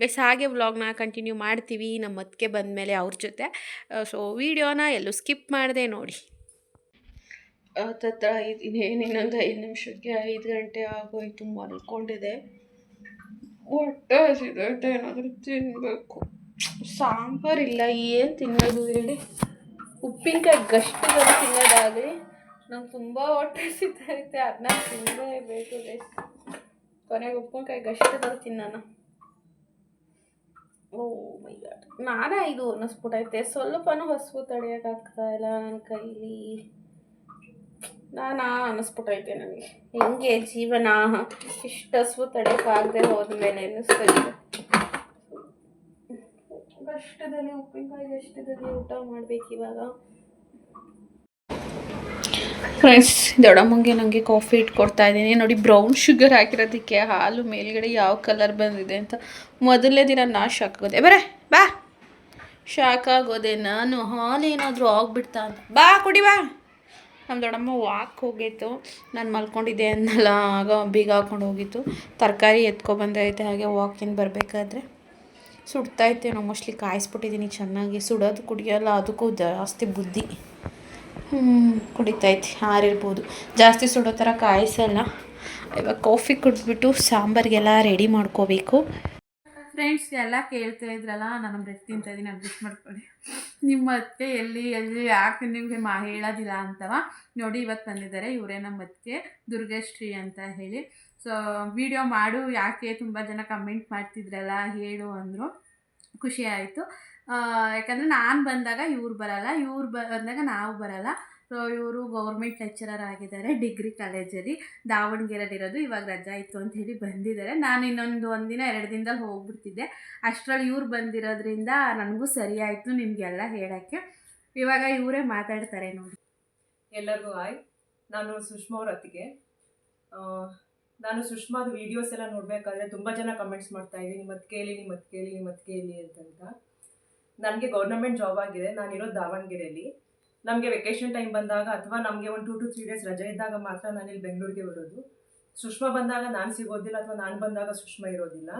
ಗೈಸ್ ಹಾಗೆ ವ್ಲಾಗ್ನ ಕಂಟಿನ್ಯೂ ಮಾಡ್ತೀವಿ. ನಮ್ಮ ಅದಕ್ಕೆ ಬಂದಮೇಲೆ ಅವ್ರ ಜೊತೆ. ಸೊ ವೀಡಿಯೋನ ಎಲ್ಲೂ ಸ್ಕಿಪ್ ಮಾಡಿದೆ ನೋಡಿ. ತತ್ರ ಐದು, ಇನ್ನೇನು, ಇನ್ನೊಂದು ಐದು ನಿಮಿಷಕ್ಕೆ ಐದು ಗಂಟೆ ಆಗೋಯ್ತು ಮಲ್ಕೊಂಡಿದೆ. ಹೊಟ್ಟೆ ಹಸಿದೈತೆ ಏನಾದರೂ ತಿನ್ನಬೇಕು ಸಾಂಬಾರಿಲ್ಲ ಏನು ತಿನ್ನೋದು ಹೇಳಿ. ಉಪ್ಪಿನಕಾಯಿ ಗಷ್ಟದಲ್ಲಿ ತಿನ್ನೋದಾಗಲಿ ನಂಗೆ ತುಂಬ ಹೊಟ್ಟೆ ಹಸಿತೈತೆ ಅದನ್ನ ತಿನ್ನಲೇಬೇಕು ಗೈಸ್ ಕೊನೆಗೆ ಉಪ್ಪಿನಕಾಯಿ ಗಷ್ಟದಲ್ಲಿ ತಿನ್ನೋಣ. ಓ ಮೈ ಗಾಡ್ ನಾನೇ ಇದು ಅನ್ನಿಸ್ಬಿಟ್ಟೈತೆ ಸ್ವಲ್ಪನೂ ಹಸಿವು ತಡೆಯೋಕ್ಕಾಗ್ತಾ ಇಲ್ಲ ನನ್ನ ಕೈಲಿ. ನಾನಾ ಅನ್ನಿಸ್ಬಿಟ್ಟೈತೆ ನನಗೆ. ಹೆಂಗೆ ಜೀವನ? ಇಷ್ಟು ಹಸಿವು ತಡೆಯೋಕ್ಕಾಗದೆ ಹೋದ್ಮೇಲೆ ಅನ್ನಿಸ್ತೈತೆ ಕಷ್ಟದಲ್ಲಿ ಉಪ್ಪಿನಕಾಯಿ ಕಷ್ಟದಲ್ಲಿ ಊಟ ಮಾಡ್ಬೇಕು ಇವಾಗ. ಫ್ರೆಂಡ್ಸ್ ದೊಡ್ಡಮ್ಮಂಗೆ ನನಗೆ ಕಾಫಿ ಇಟ್ಕೊಡ್ತಾ ಇದ್ದೀನಿ. ನೋಡಿ ಬ್ರೌನ್ ಶುಗರ್ ಹಾಕಿರೋದಕ್ಕೆ ಹಾಲು ಮೇಲ್ಗಡೆ ಯಾವ ಕಲರ್ ಬಂದಿದೆ ಅಂತ ಮೊದಲನೇ ದಿನ ನಾ ಶಾಕ್ ಆಗೋದೆ. ಬರೇ, ಬಾ. ಶಾಕ್ ಆಗೋದೆ. ನಾನು ಹಾಲು ಏನಾದರೂ ಆಗ್ಬಿಡ್ತಾ ಅಂತ. ಬಾ, ಕುಡಿ, ಬಾ. ನಮ್ಮ ದೊಡ್ಡಮ್ಮ ವಾಕ್ ಹೋಗಿತ್ತು. ನಾನು ಮಲ್ಕೊಂಡಿದ್ದೆ ಅನ್ನಲ್ಲ. ಆಗ ಬೀಗ ಹಾಕೊಂಡು ಹೋಗಿತ್ತು. ತರಕಾರಿ ಎತ್ಕೊಬಂದೈತೆ ಹಾಗೆ ವಾಕಿಂಗ್ ಬರಬೇಕಾದ್ರೆ. ಸುಡ್ತೈತೆ ನಾವು ಮೋಸ್ಟ್ಲಿ ಕಾಯಿಸ್ಬಿಟ್ಟಿದ್ದೀನಿ ಚೆನ್ನಾಗಿ ಸುಡೋದು ಕುಡಿಯೋಲ್ಲ, ಅದಕ್ಕೂ ಜಾಸ್ತಿ ಬುದ್ಧಿ. ಹ್ಞೂ ಹಾರಿರ್ಬೋದು ಜಾಸ್ತಿ ಸುಡೋ ಥರ ಕಾಯಿಸಲ್ಲ. ಇವಾಗ ಕಾಫಿ ಕುಡಿದ್ಬಿಟ್ಟು ಸಾಂಬಾರಿಗೆಲ್ಲ ರೆಡಿ ಮಾಡ್ಕೋಬೇಕು. ಫ್ರೆಂಡ್ಸ್ ಎಲ್ಲ ಕೇಳ್ತಾ ಇದ್ರಲ್ಲ, ನಾನು ಬ್ರೆಡ್ ತಿಂತಾ ಇದ್ದೀನಿ ಅಡ್ಜಸ್ಟ್ ಮಾಡ್ಕೊಳ್ಳಿ. ನಿಮ್ಮ ಅತ್ತೆ ಎಲ್ಲಿ ಎಲ್ಲಿ, ಯಾಕೆ ನಿಮಗೆ ಮಾ ಹೇಳೋದಿಲ್ಲ ಅಂತವ. ನೋಡಿ, ಇವತ್ತು ಬಂದಿದ್ದಾರೆ, ಇವರೇ ನಮ್ಮ ಅತ್ತೆ ದುರ್ಗಶ್ರೀ ಅಂತ ಹೇಳಿ. ಸೊ ವಿಡಿಯೋ ಮಾಡು, ಯಾಕೆ ತುಂಬ ಜನ ಕಮೆಂಟ್ ಮಾಡ್ತಿದ್ರಲ್ಲ ಹೇಳು ಅಂದರು. ಖುಷಿ ಆಯಿತು. ಯಾಕಂದರೆ ನಾನು ಬಂದಾಗ ಇವ್ರು ಬರಲ್ಲ, ಇವ್ರು ಬಂದಾಗ ನಾವು ಬರಲ್ಲ. ಸೊ ಇವರು ಗೌರ್ಮೆಂಟ್ ಲೆಕ್ಚರರ್ ಆಗಿದ್ದಾರೆ ಡಿಗ್ರಿ ಕಾಲೇಜಲ್ಲಿ ದಾವಣಗೆರೆಯಲ್ಲಿರೋದು ಇವಾಗ ರಜಾ ಇತ್ತು ಅಂತ ಹೇಳಿ ಬಂದಿದ್ದಾರೆ. ನಾನು ಇನ್ನೊಂದು ಒಂದಿನ ಎರಡು ದಿನದಲ್ಲಿ ಹೋಗ್ಬಿಡ್ತಿದ್ದೆ. ಅಷ್ಟರಲ್ಲಿ ಇವ್ರು ಬಂದಿರೋದ್ರಿಂದ ನನಗೂ ಸರಿ ಆಯಿತು ನಿಮಗೆಲ್ಲ ಹೇಳೋಕ್ಕೆ. ಇವಾಗ ಇವರೇ ಮಾತಾಡ್ತಾರೆ ನೋಡಿ. ಎಲ್ಲರಿಗೂ ಹಾಯ್. ನಾನು ಸುಷ್ಮಾ ಅವ್ರ ಅತ್ತಿಗೆ ನಾನು ಸುಷ್ಮಾದ ವೀಡಿಯೋಸ್ ಎಲ್ಲ ನೋಡಬೇಕಾದ್ರೆ ತುಂಬ ಜನ ಕಮೆಂಟ್ಸ್ ಮಾಡ್ತಾ ಇದ್ದೀನಿ ನಿಮ್ಮ ಕೇಳಿ ನಿಮ್ಮ ಕೇಳಿ ನಿಮ್ಮ ಕೇಳಿ ಅಂತಂತ. ನನಗೆ ಗೌರ್ನಮೆಂಟ್ ಜಾಬ್ ಆಗಿದೆ ನಾನಿರೋದು ದಾವಣಗೆರೆಯಲ್ಲಿ ನಮಗೆ ವೆಕೇಷನ್ ಟೈಮ್ ಬಂದಾಗ ಅಥವಾ ನಮಗೆ ಒಂದು ಟೂ ಟು ತ್ರೀ ಡೇಸ್ ರಜೆ ಇದ್ದಾಗ ಮಾತ್ರ ನಾನು ಇಲ್ಲಿ ಬೆಂಗಳೂರಿಗೆ ಬರೋದು. ಸುಷ್ಮಾ ಬಂದಾಗ ನಾನು ಸಿಗೋದಿಲ್ಲ ಅಥವಾ ನಾನು ಬಂದಾಗ ಸುಷ್ಮಾ ಇರೋದಿಲ್ಲ.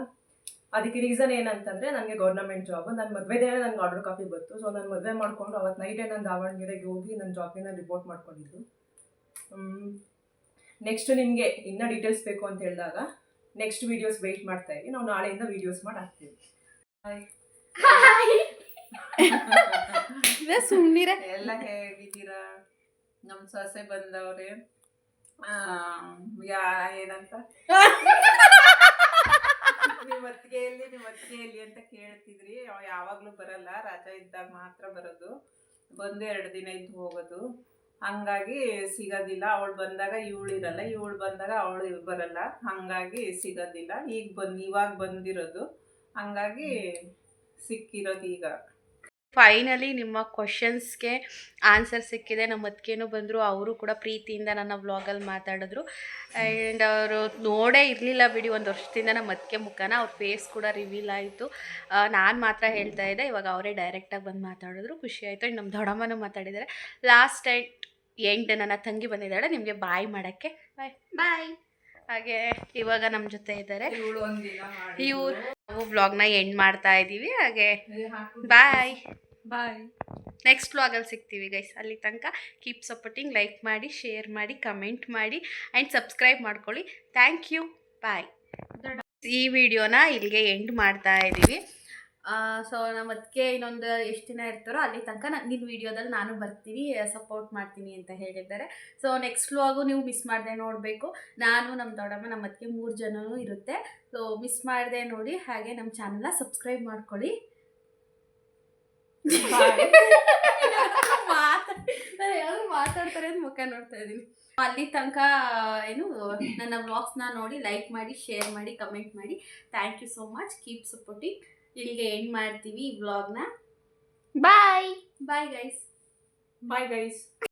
ಅದಕ್ಕೆ ರೀಸನ್ ಏನಂತಂದರೆ ನನಗೆ ಗೌರ್ನಮೆಂಟ್ ಜಾಬ್ ನನ್ನ ಮದುವೆ ದಿನ ನನಗೆ ಆರ್ಡರ್ ಕಾಪಿ ಬಂತು. ಸೊ ನಾನು ಮದುವೆ ಮಾಡಿಕೊಂಡು ಅವತ್ತು ನೈಟೇ ನಾನು ದಾವಣಗೆರೆಗೆ ಹೋಗಿ ನನ್ನ ಜಾಬಿನ ರಿಪೋರ್ಟ್ ಮಾಡ್ಕೊಂಡಿದ್ದು. ನೆಕ್ಸ್ಟ್ ನಿಮಗೆ ಇನ್ನೂ ಡೀಟೇಲ್ಸ್ ಬೇಕು ಅಂತ ಹೇಳಿದಾಗ ನೆಕ್ಸ್ಟ್ ವೀಡಿಯೋಸ್ ವೆಯ್ಟ್ ಮಾಡ್ತಾ ಇದ್ದೀವಿ ನಾವು ನಾಳೆಯಿಂದ ವೀಡಿಯೋಸ್ ಮಾಡಿ ಹಾಕ್ತೀವಿ ಸುಮ್ಮನಿರ ಎಲ್ಲ ಹೇಗಿದ್ದೀರಾ? ನಮ್ಮ ಸೊಸೆ ಬಂದವ್ರೆ. ಆ, ಯಾ ಏನಂತ? ನಿಮ್ಮ ಅತ್ತಿಗೆಯಲ್ಲಿ ನಿಮ್ಮ ಅತ್ತಿಗೆಯಲ್ಲಿ ಅಂತ ಕೇಳ್ತಿದ್ರಿ. ಅವ ಯಾವಾಗಲೂ ಬರಲ್ಲ. ರಜಾ ಇದ್ದಾಗ ಮಾತ್ರ ಬರೋದು. ಬಂದು ಎರಡು ದಿನ ಇದ್ದು ಹೋಗೋದು. ಹಂಗಾಗಿ ಸಿಗೋದಿಲ್ಲ. ಅವಳು ಬಂದಾಗ ಇವಳು ಇರಲ್ಲ. ಇವಳು ಬಂದಾಗ ಅವಳು ಬರಲ್ಲ. ಹಂಗಾಗಿ ಸಿಗೋದಿಲ್ಲ. ಈಗ ಬಂದು, ಇವಾಗ ಬಂದಿರೋದು. ಹಂಗಾಗಿ ಸಿಕ್ಕಿರೋದು ಈಗ. ಫೈನಲಿ ನಿಮ್ಮ ಕ್ವಶನ್ಸ್ಗೆ ಆನ್ಸರ್ ಸಿಕ್ಕಿದೆ. ನಮ್ಮ ಅದಕ್ಕೇನು ಬಂದರು. ಅವರು ಕೂಡ ಪ್ರೀತಿಯಿಂದ ನನ್ನ ವ್ಲಾಗಲ್ಲಿ ಮಾತಾಡಿದ್ರು. ಆ್ಯಂಡ್ ಅವರು ನೋಡೇ ಇರಲಿಲ್ಲ ಬಿಡಿ. ಒಂದು ವರ್ಷದಿಂದ ನಮ್ಮ ಅದಕ್ಕೆ ಮುಖನ. ಅವ್ರ ಫೇಸ್ ಕೂಡ ರಿವೀಲ್ ಆಯಿತು. ನಾನು ಮಾತ್ರ ಹೇಳ್ತಾ ಇದ್ದೆ. ಇವಾಗ ಅವರೇ ಡೈರೆಕ್ಟಾಗಿ ಬಂದು ಮಾತಾಡಿದ್ರು. ಖುಷಿ ಆಯಿತು. ನಮ್ಮ ದೊಡ್ಡಮ್ಮನೂ ಮಾತಾಡಿದ್ದಾರೆ. ಲಾಸ್ಟ್ ಟೈಟ್ ಎಂಡ್ ನನ್ನ ತಂಗಿ ಬಂದಿದ್ದಾಳೆ ನಿಮಗೆ ಬಾಯ್ ಮಾಡೋಕ್ಕೆ. ಬಾಯ್ ಬಾಯ್ ಹಾಗೆ ಇವಾಗ ನಮ್ಮ ಜೊತೆ ಇದ್ದಾರೆ. ಇವರು ನಾವು ವ್ಲಾಗ್ನ ಎಂಡ್ ಮಾಡ್ತಾ ಇದ್ದೀವಿ ಹಾಗೆ ಬಾಯ್ ಬಾಯ್ ನೆಕ್ಸ್ಟ್ ವ್ಲಾಗಲ್ಲಿ ಸಿಗ್ತೀವಿ ಗೈಸ್ ಅಲ್ಲಿ ತನಕ ಕೀಪ್ ಸಪೋರ್ಟಿಂಗ್ ಲೈಕ್ ಮಾಡಿ ಶೇರ್ ಮಾಡಿ ಕಮೆಂಟ್ ಮಾಡಿ ಆ್ಯಂಡ್ ಸಬ್ಸ್ಕ್ರೈಬ್ ಮಾಡ್ಕೊಳ್ಳಿ. ಥ್ಯಾಂಕ್ ಯು ಬಾಯ್ ಈ ವಿಡಿಯೋನ ಇಲ್ಲಿಗೆ ಎಂಡ್ ಮಾಡ್ತಾ ಇದ್ದೀವಿ ಸೊ ನಮ್ಮ ಅದಕ್ಕೆ ಇನ್ನೊಂದು ಎಷ್ಟು ದಿನ ಇರ್ತಾರೋ ಅಲ್ಲಿ ತನಕ ನಾನು ನಿನ್ನ ವಿಡಿಯೋದಲ್ಲಿ ನಾನು ಬರ್ತೀನಿ ಸಪೋರ್ಟ್ ಮಾಡ್ತೀನಿ ಅಂತ ಹೇಳಿದ್ದಾರೆ. ಸೊ ನೆಕ್ಸ್ಟ್ ವ್ಲಾಗು ನೀವು ಮಿಸ್ ಮಾಡದೆ ನೋಡಬೇಕು. ನಾನು ನಮ್ಮ ದೊಡ್ಡಮ್ಮ ನಮ್ಮ ಅದಕ್ಕೆ ಮೂರು ಜನನೂ ಇರುತ್ತೆ. ಸೊ ಮಿಸ್ ಮಾಡಿದೆ ನೋಡಿ, ಹಾಗೆ ನಮ್ಮ ಚಾನಲ್ನ ಸಬ್ಸ್ಕ್ರೈಬ್ ಮಾಡ್ಕೊಳ್ಳಿ. ಮಾತಾಡ್ತಾರೆ ಅಂತ ಮುಖ ನೋಡ್ತಾ ಇದ್ದೀನಿ ಅಲ್ಲಿ ತನಕ, ಏನು, ನನ್ನ ವ್ಲಾಗ್ಸ್ನ ನೋಡಿ ಲೈಕ್ ಮಾಡಿ ಶೇರ್ ಮಾಡಿ ಕಮೆಂಟ್ ಮಾಡಿ. Thank you so much keep supporting ಇಲ್ಲಿಗೆ ಎಂಡ್ ಮಾಡ್ತೀವಿ ಈ ವ್ಲಾಗ್ನ ಬಾಯ್ ಬಾಯ್ ಗೈಸ್ ಬಾಯ್ ಗೈಸ್